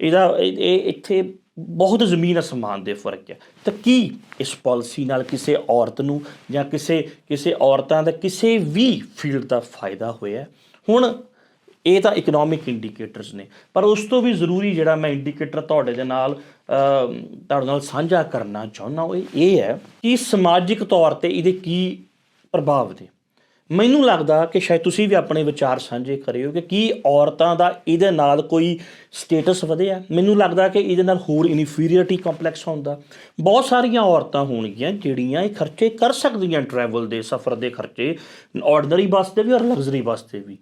ਇਹਦਾ ਇਹ ਇੱਥੇ ਬਹੁਤ ਜ਼ਮੀਨ ਅਸਮਾਨ ਦੇ ਫ਼ਰਕ ਹੈ। ਤਾਂ ਕੀ ਇਸ ਪਾਲਿਸੀ ਨਾਲ ਕਿਸੇ ਔਰਤ ਨੂੰ ਜਾਂ ਕਿਸੇ ਕਿਸੇ ਔਰਤਾਂ ਦਾ ਕਿਸੇ ਵੀ ਫੀਲਡ ਦਾ ਫਾਇਦਾ ਹੋਇਆ ਹੁਣ ਇਹ ਤਾਂ ਇਕਨੋਮਿਕ ਇੰਡੀਕੇਟਰਸ ਨੇ। ਪਰ ਉਸ ਤੋਂ ਵੀ ਜ਼ਰੂਰੀ ਜਿਹੜਾ ਮੈਂ ਇੰਡੀਕੇਟਰ ਤੁਹਾਡੇ ਦੇ ਨਾਲ ਤੁਹਾਡੇ ਨਾਲ ਸਾਂਝਾ ਕਰਨਾ ਚਾਹੁੰਦਾ ਉਹ ਇਹ ਹੈ ਕਿ ਸਮਾਜਿਕ ਤੌਰ ਤੇ ਇਹਦੇ ਕੀ ਪ੍ਰਭਾਵ ਨੇ। ਮੈਨੂੰ ਲੱਗਦਾ ਕਿ ਸ਼ਾਇਦ ਤੁਸੀਂ ਵੀ ਆਪਣੇ ਵਿਚਾਰ ਸਾਂਝੇ ਕਰਿਓ ਕਿ ਕੀ ਔਰਤਾਂ ਦਾ ਇਹਦੇ ਨਾਲ ਕੋਈ ਸਟੇਟਸ ਵਧਿਆ। ਮੈਨੂੰ ਲੱਗਦਾ ਕਿ ਇਹਦੇ ਨਾਲ ਹੋਰ ਇਨਫੀਰੀਅਰਟੀ ਕੰਪਲੈਕਸ ਹੁੰਦਾ ਬਹੁਤ ਸਾਰੀਆਂ ਔਰਤਾਂ ਹੋਣਗੀਆਂ ਜਿਹੜੀਆਂ ਇਹ ਖਰਚੇ ਕਰ ਸਕਦੀਆਂ ਟਰੈਵਲ ਦੇ, ਸਫ਼ਰ ਦੇ ਖਰਚੇ ਆਰਡੀਨਰੀ ਬੱਸ 'ਤੇ ਵੀ ਔਰ ਲਗਜ਼ਰੀ ਬੱਸ 'ਤੇ ਵੀ।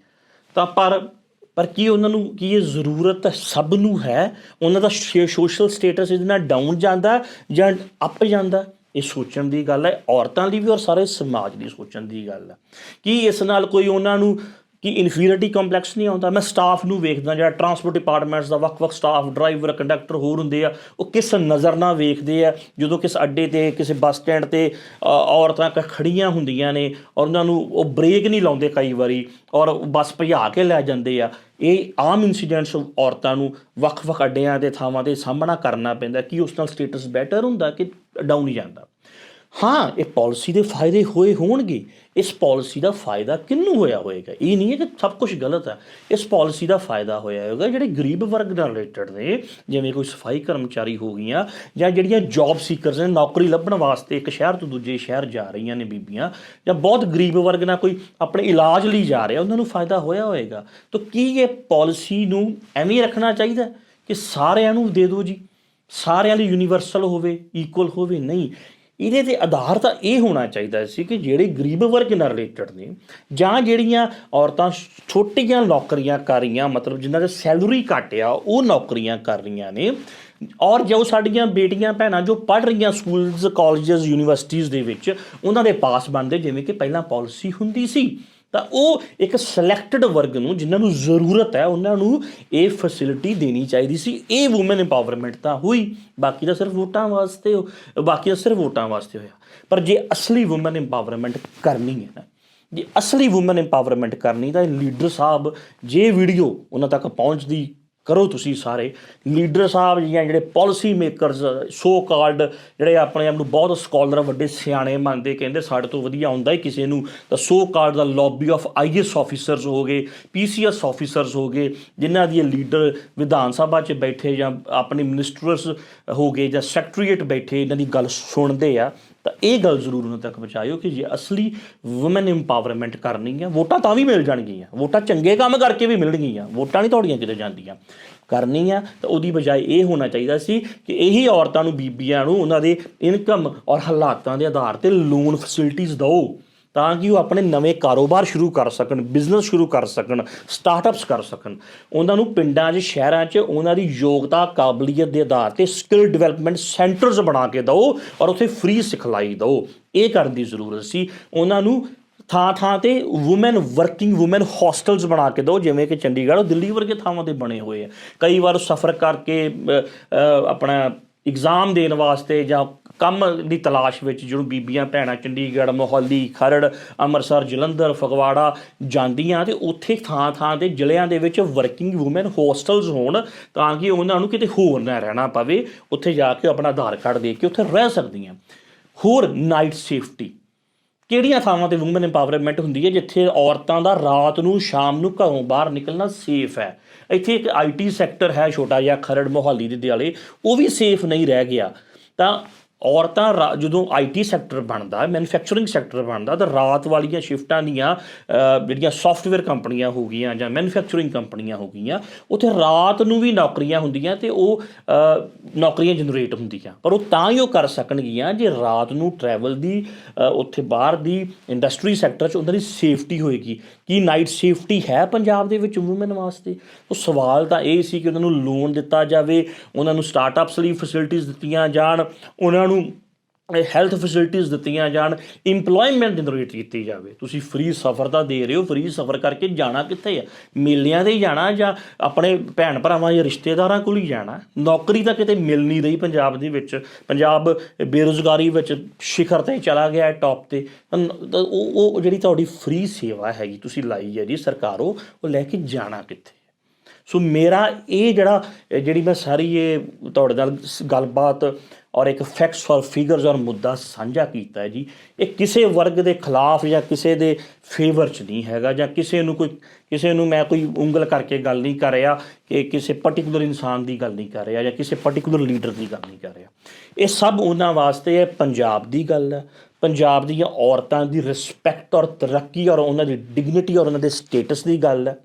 ਤਾਂ ਪਰ ਪਰ ਕੀ ਉਹਨਾਂ ਨੂੰ, ਕੀ ਇਹ ਜ਼ਰੂਰਤ ਸਭ ਨੂੰ ਹੈ? ਉਹਨਾਂ ਦਾ ਸੋਸ਼ਲ ਸਟੇਟਸ ਇਹਦੇ ਨਾਲ ਡਾਊਨ ਜਾਂਦਾ ਜਾਂ ਅਪ ਜਾਂਦਾ? ਇਹ ਸੋਚਣ ਦੀ ਗੱਲ ਹੈ। ਔਰਤਾਂ ਦੀ ਵੀ ਔਰ ਸਾਰੇ ਸਮਾਜ ਦੀ ਸੋਚਣ ਦੀ ਗੱਲ ਹੈ। ਕੀ ਇਸ ਨਾਲ ਕੋਈ ਉਹਨਾਂ ਨੂੰ ਕਿ ਇਨਫੀਰੀਅਰਿਟੀ ਕੰਪਲੈਕਸ ਨਹੀਂ ਆਉਂਦਾ। ਮੈਂ ਸਟਾਫ ਨੂੰ ਵੇਖਦਾ ਜਿਹੜਾ ਟਰਾਂਸਪੋਰਟ ਡਿਪਾਰਟਮੈਂਟਸ ਦਾ ਵੱਖ-ਵੱਖ ਸਟਾਫ ਡਰਾਈਵਰ ਕੰਡਕਟਰ ਹੋਰ ਹੁੰਦੇ ਆ, ਉਹ ਕਿਸ ਨਜ਼ਰ ਨਾਲ ਵੇਖਦੇ ਆ? ਜਦੋਂ ਕਿਸ ਅੱਡੇ ਤੇ, ਕਿਸੇ ਬੱਸ ਸਟੈਂਡ ਤੇ ਔਰਤਾਂ ਕ- ਖੜੀਆਂ ਹੁੰਦੀਆਂ ਨੇ ਔਰ ਉਹਨਾਂ ਨੂੰ ਉਹ ਬ੍ਰੇਕ ਨਹੀਂ ਲਾਉਂਦੇ ਕਈ ਵਾਰੀ ਔਰ ਬੱਸ ਭਜਾ ਕੇ ਲੈ ਜਾਂਦੇ ਆ। ਇਹ ਆਮ ਇਨਸੀਡੈਂਟਸ ਔਰਤਾਂ ਨੂੰ ਵੱਖ-ਵੱਖ ਅੱਡਿਆਂ ਤੇ ਥਾਵਾਂ ਤੇ ਸਾਹਮਣਾ ਕਰਨਾ ਪੈਂਦਾ ਕਿ ਉਸ ਨਾਲ ਸਟੇਟਸ ਬੈਟਰ ਹੁੰਦਾ ਕਿ ਡਾਊਨ ਹੀ ਜਾਂਦਾ। ਹਾਂ, ਇਹ ਪਾਲਿਸੀ ਦੇ ਫਾਇਦੇ ਹੋਏ ਹੋਣਗੇ। ਇਸ ਪਾਲਿਸੀ ਦਾ ਫਾਇਦਾ ਕਿੰਨੂੰ ਹੋਇਆ ਹੋਏਗਾ? ਇਹ ਨਹੀਂ ਹੈ ਕਿ ਸਭ ਕੁਝ ਗਲਤ ਹੈ। ਇਸ ਪਾਲਿਸੀ ਦਾ ਫਾਇਦਾ ਹੋਇਆ ਹੋਏਗਾ ਜਿਹੜੇ ਗਰੀਬ ਵਰਗ ਨਾਲ ਰਿਲੇਟਡ ਨੇ, ਜਿਵੇਂ ਕੋਈ ਸਫ਼ਾਈ ਕਰਮਚਾਰੀ ਹੋ ਗਈਆਂ ਜਾਂ ਜਿਹੜੀਆਂ ਜੌਬ ਸੀਕਰਸ ਨੇ, ਨੌਕਰੀ ਲੱਭਣ ਵਾਸਤੇ ਇੱਕ ਸ਼ਹਿਰ ਤੋਂ ਦੂਜੇ ਸ਼ਹਿਰ ਜਾ ਰਹੀਆਂ ਨੇ ਬੀਬੀਆਂ ਜਾਂ ਬਹੁਤ ਗਰੀਬ ਵਰਗ ਨਾਲ ਕੋਈ ਆਪਣੇ ਇਲਾਜ ਲਈ ਜਾ ਰਿਹਾ, ਉਹਨਾਂ ਨੂੰ ਫਾਇਦਾ ਹੋਇਆ ਹੋਏਗਾ। ਤਾਂ ਕੀ ਇਹ ਪਾਲਿਸੀ ਨੂੰ ਐਵੇਂ ਰੱਖਣਾ ਚਾਹੀਦਾ ਕਿ ਸਾਰਿਆਂ ਨੂੰ ਦੇ ਦਿਓ ਜੀ? ਸਾਰਿਆਂ ਲਈ ਯੂਨੀਵਰਸਲ ਹੋਵੇ ਇਕੁਅਲ ਹੋਵੇ? ਨਹੀਂ। ਇਹਦੇ ਤੇ ਆਧਾਰ ਤਾਂ ਇਹ ਹੋਣਾ ਚਾਹੀਦਾ ਸੀ ਕਿ ਜਿਹੜੇ ਗਰੀਬ ਵਰਗ ਨਾਲ ਰਿਲੇਟਡ ਨੇ ਜਾਂ ਜਿਹੜੀਆਂ ਔਰਤਾਂ ਛੋਟੀਆਂ ਨੌਕਰੀਆਂ ਕਰ ਰਹੀਆਂ, ਮਤਲਬ ਜਿਨ੍ਹਾਂ ਦੇ ਸੈਲਰੀ ਘੱਟ ਆ ਉਹ ਨੌਕਰੀਆਂ ਕਰ ਰਹੀਆਂ ਨੇ ਔਰ ਜੋ ਸਾਡੀਆਂ ਬੇਟੀਆਂ ਭੈਣਾਂ ਜੋ ਪੜ੍ਹ ਰਹੀਆਂ ਸਕੂਲਸ ਕਾਲਜਸ ਯੂਨੀਵਰਸਿਟੀਆਂ ਦੇ ਵਿੱਚ, ਉਹਨਾਂ ਦੇ ਪਾਸ ਬਣਦੇ, ਜਿਵੇਂ ਕਿ ਪਹਿਲਾਂ ਪਾਲਿਸੀ ਹੁੰਦੀ ਸੀ। ਤਾਂ ਉਹ ਇੱਕ ਸਿਲੈਕਟਡ ਵਰਗ ਨੂੰ ਜਿਨ੍ਹਾਂ ਨੂੰ ਜ਼ਰੂਰਤ ਹੈ, ਉਹਨਾਂ ਨੂੰ ਇਹ ਫੈਸਿਲਿਟੀ ਦੇਣੀ ਚਾਹੀਦੀ ਸੀ। ਇਹ ਔਮਨ ਇੰਪਾਵਰਮੈਂਟ ਤਾਂ ਹੋਈ, ਬਾਕੀ ਤਾਂ ਸਿਰਫ ਵੋਟਾਂ ਵਾਸਤੇ ਬਾਕੀ ਤਾਂ ਸਿਰਫ ਵੋਟਾਂ ਵਾਸਤੇ ਹੋਇਆ। ਪਰ ਜੇ ਅਸਲੀ ਔਮਨ ਇੰਪਾਵਰਮੈਂਟ ਕਰਨੀ ਹੈ ਨਾ, ਜੇ ਅਸਲੀ ਔਮਨ ਇੰਪਾਵਰਮੈਂਟ ਕਰਨੀ ਤਾਂ ਲੀਡਰ ਸਾਹਿਬ ਜੇ ਵੀਡੀਓ ਉਹਨਾਂ ਤੱਕ ਪਹੁੰਚਦੀ ਕਰੋ ਤੁਸੀਂ ਸਾਰੇ। ਲੀਡਰ ਸਾਹਿਬ ਜਾਂ ਜਿਹੜੇ ਪਾਲਿਸੀ ਮੇਕਰਸ ਸੋ ਕਾਲਡ ਜਿਹੜੇ ਆਪਣੇ ਆਪ ਨੂੰ ਬਹੁਤ ਸਕਾਲਰ ਵੱਡੇ ਸਿਆਣੇ ਮੰਨਦੇ, ਕਹਿੰਦੇ ਸਾਡੇ ਤੋਂ ਵਧੀਆ ਹੁੰਦਾ ਹੀ ਕਿਸੇ ਨੂੰ। ਤਾਂ ਸੋ ਕਾਲਡ ਦਾ ਲੌਬੀ ਆਫ ਆਈਐਸ ਆਫੀਸਰਸ ਹੋ ਗਏ ਪੀਸੀਐਸ ਆਫੀਸਰਸ ਹੋ ਗਏ, ਜਿਨ੍ਹਾਂ ਦੀ ਲੀਡਰ ਵਿਧਾਨ ਸਭਾ 'ਚ ਬੈਠੇ ਜਾਂ ਆਪਣੇ ਮਿਨਿਸਟਰਸ ਹੋ ਗਏ ਜਾਂ ਸੈਕਟਰੀਏਟ ਬੈਠੇ, ਇਹਨਾਂ ਦੀ ਗੱਲ ਸੁਣਦੇ ਆ। ਤਾਂ ਇਹ ਗੱਲ ਜ਼ਰੂਰ ਉਹਨਾਂ ਤੱਕ ਪਹੁੰਚਾਇਓ ਕਿ ਜੇ ਅਸਲੀ ਔਮਨ ਇੰਪਾਵਰਮੈਂਟ ਕਰਨੀ ਹੈ ਵੋਟਾਂ ਤਾਂ ਵੀ ਮਿਲ ਜਾਣਗੀਆਂ। ਵੋਟਾਂ ਚੰਗੇ ਕੰਮ ਕਰਕੇ ਵੀ ਮਿਲਣਗੀਆਂ, ਵੋਟਾਂ ਨਹੀਂ ਤੁਹਾਡੀਆਂ ਕਿਤੇ ਜਾਂਦੀਆਂ। ਕਰਨੀ ਆ ਤਾਂ ਉਹਦੀ ਬਜਾਏ ਇਹ ਹੋਣਾ ਚਾਹੀਦਾ ਸੀ ਕਿ ਇਹੀ ਔਰਤਾਂ ਨੂੰ, ਬੀਬੀਆਂ ਨੂੰ ਉਹਨਾਂ ਦੇ ਇਨਕਮ ਔਰ ਹਾਲਾਤਾਂ ਦੇ ਆਧਾਰ ਤੇ ਲੋਨ ਫੈਸਿਲਿਟੀਆਂ ਦਿਓ। ਤਾਂ ਕਿ ਉਹ ਆਪਣੇ ਨਵੇਂ ਕਾਰੋਬਾਰ ਸ਼ੁਰੂ ਕਰ ਸਕਣ ਬਿਜ਼ਨਸ ਸ਼ੁਰੂ ਕਰ ਸਕਣ ਸਟਾਰਟਅਪਸ ਕਰ ਸਕਣ। ਉਹਨਾਂ ਨੂੰ ਪਿੰਡਾਂ 'ਚ, ਸ਼ਹਿਰਾਂ 'ਚ ਉਹਨਾਂ ਦੀ ਯੋਗਤਾ, ਕਾਬਲੀਅਤ ਦੇ ਆਧਾਰ ਤੇ ਸਕਿੱਲ ਡਿਵੈਲਪਮੈਂਟ ਸੈਂਟਰਸ ਬਣਾ ਕੇ ਦਿਓ ਔਰ ਉੱਥੇ ਫ੍ਰੀ ਸਿਖਲਾਈ ਦਿਓ। ਇਹ ਕਰਨ ਦੀ ਜ਼ਰੂਰਤ ਸੀ। ਉਹਨਾਂ ਨੂੰ ਥਾਂ ਥਾਂ ਤੇ ਔਮਨ ਵਰਕਿੰਗ ਔਮਨ ਹੋਸਟਲਸ ਬਣਾ ਕੇ ਦਿਓ, ਜਿਵੇਂ ਕਿ ਚੰਡੀਗੜ੍ਹ ਦਿੱਲੀ ਵਰਗੇ ਥਾਵਾਂ ਤੇ ਬਣੇ ਹੋਏ ਆ। ਕਈ ਵਾਰ ਸਫ਼ਰ ਕਰਕੇ ਆਪਣਾ ਐਗਜ਼ਾਮ ਦੇਣ ਵਾਸਤੇ ਜਾਂ ਕੰਮ ਦੀ ਤਲਾਸ਼ ਵਿੱਚ ਜਿਹਨੂੰ ਬੀਬੀਆਂ, ਭੈਣਾਂ ਚੰਡੀਗੜ੍ਹ, ਮੋਹਾਲੀ, ਖਰੜ, ਅੰਮ੍ਰਿਤਸਰ, ਜਲੰਧਰ, ਫਗਵਾੜਾ ਜਾਂਦੀਆਂ ਤੇ ਉੱਥੇ ਥਾਂ ਥਾਂ ਤੇ ਜ਼ਿਲ੍ਹਿਆਂ ਦੇ ਵਿੱਚ ਵਰਕਿੰਗ ਔਮਨ ਹੋਸਟਲਸ ਹੋਣ ਤਾਂ ਕਿ ਉਹਨਾਂ ਨੂੰ ਕਿਤੇ ਹੋਰ ਨਾ ਰਹਿਣਾ ਪਵੇ, ਉੱਥੇ ਜਾ ਕੇ ਆਪਣਾ ਆਧਾਰ ਕਾਰਡ ਦੇ ਕੇ ਉੱਥੇ ਰਹਿ ਸਕਦੀਆਂ। ਹੋਰ ਨਾਈਟ ਸੇਫਟੀ ਕਿਹੜੀਆਂ ਥਾਵਾਂ ਤੇ ਔਮਨ ਇੰਪਾਵਰਮੈਂਟ ਹੁੰਦੀ ਹੈ? ਜਿੱਥੇ ਔਰਤਾਂ ਦਾ ਰਾਤ ਨੂੰ, ਸ਼ਾਮ ਨੂੰ ਘਰੋਂ ਬਾਹਰ ਨਿਕਲਣਾ ਸੇਫ ਹੈ। ਇੱਥੇ ਇੱਕ ਆਈਟੀ ਸੈਕਟਰ ਹੈ, ਛੋਟਾ ਜਿਹਾ ਖਰੜ, ਮੋਹਾਲੀ ਦੇ ਦਿਆਲੇ, ਉਹ ਵੀ ਸੇਫ ਨਹੀਂ ਰਹਿ ਗਿਆ। ਤਾਂ ਔਰਤਾਂ ਰਾ- ਜਦੋਂ ਆਈਟੀ ਸੈਕਟਰ ਬਣਦਾ ਮੈਨੂਫੈਕਚਰਿੰਗ ਸੈਕਟਰ ਬਣਦਾ, ਤਾਂ ਰਾਤ ਵਾਲੀਆਂ ਸ਼ਿਫਟਾਂ ਦੀਆਂ ਜਿਹੜੀਆਂ ਸੌਫਟਵੇਅਰ ਕੰਪਨੀਆਂ ਹੋ ਗਈਆਂ ਜਾਂ ਮੈਨੂਫੈਕਚਰਿੰਗ ਕੰਪਨੀਆਂ ਹੋ ਗਈਆਂ, ਉੱਥੇ ਰਾਤ ਨੂੰ ਵੀ ਨੌਕਰੀਆਂ ਹੁੰਦੀਆਂ ਤੇ ਉਹ ਨੌਕਰੀਆਂ ਜਨਰੇਟ ਹੁੰਦੀਆਂ। ਪਰ ਉਹ ਤਾਂ ਹੀ ਉਹ ਕਰ ਸਕਣਗੀਆਂ ਜੇ ਰਾਤ ਨੂੰ ਟਰੈਵਲ ਦੀ ਉੱਥੇ ਬਾਹਰ ਦੀ ਇੰਡਸਟਰੀ ਸੈਕਟਰ 'ਚ ਉਹਨਾਂ ਦੀ ਸੇਫਟੀ ਹੋਏਗੀ। ਕੀ ਨਾਈਟ ਸੇਫਟੀ ਹੈ ਪੰਜਾਬ ਦੇ ਵਿੱਚ ਔਮਨ ਵਾਸਤੇ? ਉਹ ਸਵਾਲ ਤਾਂ ਇਹ ਸੀ ਕਿ ਉਹਨਾਂ ਨੂੰ ਲੋਨ ਦਿੱਤਾ ਜਾਵੇ, ਉਹਨਾਂ ਨੂੰ ਸਟਾਰਟਅਪਸ ਲਈ ਫੈਸਿਲਿਟੀਆਂ ਦਿੱਤੀਆਂ ਜਾਣ, ਉਹਨਾਂ ਨੂੰ ਹੈਲਥ ਫੈਸਿਲਿਟੀਆਂ ਦਿੱਤੀਆਂ ਜਾਣ, EMPLOYMENT ਜਨਰੇਟ ਕੀਤੀ ਜਾਵੇ। ਤੁਸੀਂ ਫ੍ਰੀ ਸਫ਼ਰ ਤਾਂ ਦੇ ਰਹੇ ਹੋ ਫ੍ਰੀ ਸਫ਼ਰ ਕਰਕੇ ਜਾਣਾ ਕਿੱਥੇ ਆ? ਮੇਲਿਆਂ ਤੇ ਹੀ ਜਾਣਾ ਜਾਂ ਆਪਣੇ ਭੈਣ ਭਰਾਵਾਂ ਜਾਂ ਰਿਸ਼ਤੇਦਾਰਾਂ ਕੋਲ ਹੀ ਜਾਣਾ? ਨੌਕਰੀ ਤਾਂ ਕਿਤੇ ਮਿਲ ਨਹੀਂ ਰਹੀ ਪੰਜਾਬ ਦੇ ਵਿੱਚ। ਪੰਜਾਬ ਬੇਰੁਜ਼ਗਾਰੀ ਵਿੱਚ ਸ਼ਿਖਰ ਤੇ ਚਲਾ ਗਿਆ ਹੈ ਟੌਪ ਤੇ ਉਹ ਉਹ ਜਿਹੜੀ ਤੁਹਾਡੀ ਫ੍ਰੀ ਸੇਵਾ ਹੈਗੀ, ਤੁਸੀਂ ਲਾਈ ਹੈ ਜੀ ਸਰਕਾਰੋਂ, ਉਹ ਲੈ ਕੇ ਜਾਣਾ ਕਿੱਥੇ? ਸੋ ਮੇਰਾ ਇਹ ਜਿਹੜਾ ਜਿਹੜੀ ਮੈਂ ਸਾਰੀ ਇਹ ਤੁਹਾਡੇ ਨਾਲ ਗੱਲਬਾਤ ਔਰ ਇੱਕ ਫੈਕਟਸ ਔਰ ਫਿਗਰਸ ਔਰ ਮੁੱਦਾ ਸਾਂਝਾ ਕੀਤਾ ਹੈ ਜੀ, ਇਹ ਕਿਸੇ ਵਰਗ ਦੇ ਖਿਲਾਫ ਜਾਂ ਕਿਸੇ ਦੇ ਫੇਵਰ ਚ ਨਹੀਂ ਹੈਗਾ ਜਾਂ ਕਿਸੇ ਨੂੰ ਕੋਈ, ਕਿਸੇ ਨੂੰ ਮੈਂ ਕੋਈ ਉਂਗਲ ਕਰਕੇ ਗੱਲ ਨਹੀਂ ਕਰ ਰਿਹਾ ਕਿ ਕਿਸੇ ਪਾਰਟਿਕੂਲਰ ਇਨਸਾਨ ਦੀ ਗੱਲ ਨਹੀਂ ਕਰ ਰਿਹਾ ਜਾਂ ਕਿਸੇ ਪਾਰਟਿਕੂਲਰ ਲੀਡਰ ਦੀ ਗੱਲ ਨਹੀਂ ਕਰ ਰਿਹਾ। ਇਹ ਸਭ ਉਹਨਾਂ ਵਾਸਤੇ ਹੈ, ਪੰਜਾਬ ਦੀ ਗੱਲ ਹੈ। ਪੰਜਾਬ ਦੀਆਂ ਔਰਤਾਂ ਦੀ ਰਿਸਪੈਕਟ ਔਰ ਤਰੱਕੀ ਔਰ ਉਹਨਾਂ ਦੀ ਡਿਗਨਿਟੀ ਔਰ ਉਹਨਾਂ ਦੇ ਸਟੇਟਸ ਦੀ ਗੱਲ ਹੈ।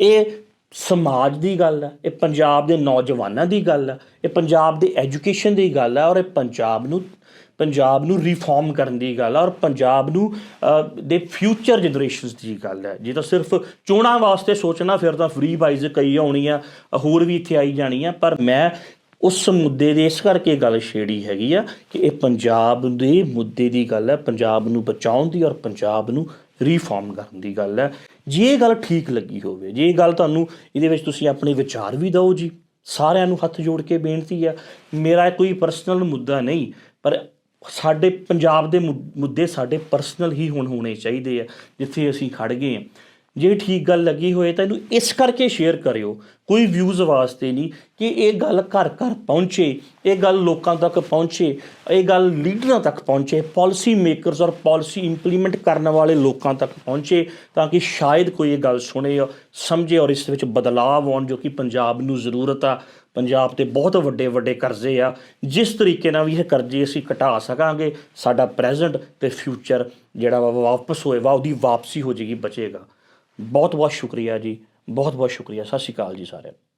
ਇਹ ਸਮਾਜ ਦੀ ਗੱਲ ਹੈ, ਇਹ ਪੰਜਾਬ ਦੇ ਨੌਜਵਾਨਾਂ ਦੀ ਗੱਲ ਹੈ, ਇਹ ਪੰਜਾਬ ਦੇ ਐਜੂਕੇਸ਼ਨ ਦੀ ਗੱਲ ਹੈ ਔਰ ਇਹ ਪੰਜਾਬ ਨੂੰ ਪੰਜਾਬ ਨੂੰ ਰਿਫਾਰਮ ਕਰਨ ਦੀ ਗੱਲ ਹੈ ਔਰ ਪੰਜਾਬ ਨੂੰ ਦੇ ਫਿਊਚਰ ਜਨਰੇਸ਼ਨਸ ਦੀ ਗੱਲ ਹੈ। ਜੇ ਤਾਂ ਸਿਰਫ ਚੋਣਾਂ ਵਾਸਤੇ ਸੋਚਣਾ, ਫਿਰ ਤਾਂ ਫਰੀ ਵਾਈਜ਼ ਕਈ ਆਉਣੀ ਆ, ਹੋਰ ਵੀ ਇੱਥੇ ਆਈ ਜਾਣੀ ਆ, ਪਰ ਮੈਂ ਉਸ ਮੁੱਦੇ ਦੇ, ਇਸ ਕਰਕੇ ਗੱਲ ਛੇੜੀ ਹੈਗੀ ਆ ਕਿ ਇਹ ਪੰਜਾਬ ਦੇ ਮੁੱਦੇ ਦੀ ਗੱਲ ਹੈ, ਪੰਜਾਬ ਨੂੰ ਬਚਾਉਣ ਦੀ ਔਰ ਪੰਜਾਬ ਨੂੰ ਰੀਫਾਰਮ ਕਰਨ ਦੀ ਗੱਲ ਹੈ। ਜੇ ਇਹ ਗੱਲ ਠੀਕ ਲੱਗੀ ਹੋਵੇ, ਜੇ ਇਹ ਗੱਲ ਤੁਹਾਨੂੰ ਇਹਦੇ ਵਿੱਚ ਤੁਸੀਂ ਆਪਣੇ ਵਿਚਾਰ ਵੀ ਦਿਓ ਜੀ, ਸਾਰਿਆਂ ਨੂੰ ਹੱਥ ਜੋੜ ਕੇ ਬੇਨਤੀ ਆ, ਮੇਰਾ ਕੋਈ ਪਰਸਨਲ ਮੁੱਦਾ ਨਹੀਂ, ਪਰ ਸਾਡੇ ਪੰਜਾਬ ਦੇ ਮੁ- ਮੁੱਦੇ ਸਾਡੇ ਪਰਸਨਲ ਹੀ ਹੁਣ ਹੋਣੇ ਚਾਹੀਦੇ ਆ, ਜਿੱਥੇ ਅਸੀਂ ਖੜ ਗਏ ਹਾਂ ਜੇ ਠੀਕ ਗੱਲ ਲੱਗੀ ਹੋਏ ਤਾਂ ਇਹਨੂੰ ਇਸ ਕਰਕੇ ਸ਼ੇਅਰ ਕਰਿਓ। ਕੋਈ ਵਿਊਜ਼ ਵਾਸਤੇ ਨਹੀਂ ਕਿ ਇਹ ਗੱਲ ਘਰ ਘਰ ਪਹੁੰਚੇ, ਇਹ ਗੱਲ ਲੋਕਾਂ ਤੱਕ ਪਹੁੰਚੇ, ਇਹ ਗੱਲ ਲੀਡਰਾਂ ਤੱਕ ਪਹੁੰਚੇ ਪਾਲਿਸੀ ਮੇਕਰਸ ਔਰ ਪਾਲਿਸੀ ਇੰਪਲੀਮੈਂਟ ਕਰਨ ਵਾਲੇ ਲੋਕਾਂ ਤੱਕ ਪਹੁੰਚੇ ਤਾਂ ਕਿ ਸ਼ਾਇਦ ਕੋਈ ਇਹ ਗੱਲ ਸੁਣੇ, ਸਮਝੇ ਔਰ ਇਸ ਵਿੱਚ ਬਦਲਾਅ ਆਉਣ, ਜੋ ਕਿ ਪੰਜਾਬ ਨੂੰ ਜ਼ਰੂਰਤ ਆ। ਪੰਜਾਬ ਤੇ ਬਹੁਤ ਵੱਡੇ ਵੱਡੇ ਕਰਜ਼ੇ ਆ। ਜਿਸ ਤਰੀਕੇ ਨਾਲ ਵੀ ਇਹ ਕਰਜ਼ੇ ਅਸੀਂ ਘਟਾ ਸਕਾਂਗੇ, ਸਾਡਾ ਪ੍ਰੈਜ਼ੈਂਟ ਤੇ ਫਿਊਚਰ ਜਿਹੜਾ ਵਾ ਵਾਪਸ ਹੋਏਗਾ ਉਹਦੀ ਵਾਪਸੀ ਹੋ ਜਾਏਗੀ, ਬਚੇਗਾ। ਬਹੁਤ ਬਹੁਤ ਸ਼ੁਕਰੀਆ ਜੀ ਬਹੁਤ ਬਹੁਤ ਸ਼ੁਕਰੀਆ ਸਤਿ ਸ਼੍ਰੀ ਅਕਾਲ ਜੀ ਸਾਰਿਆਂ ਨੂੰ।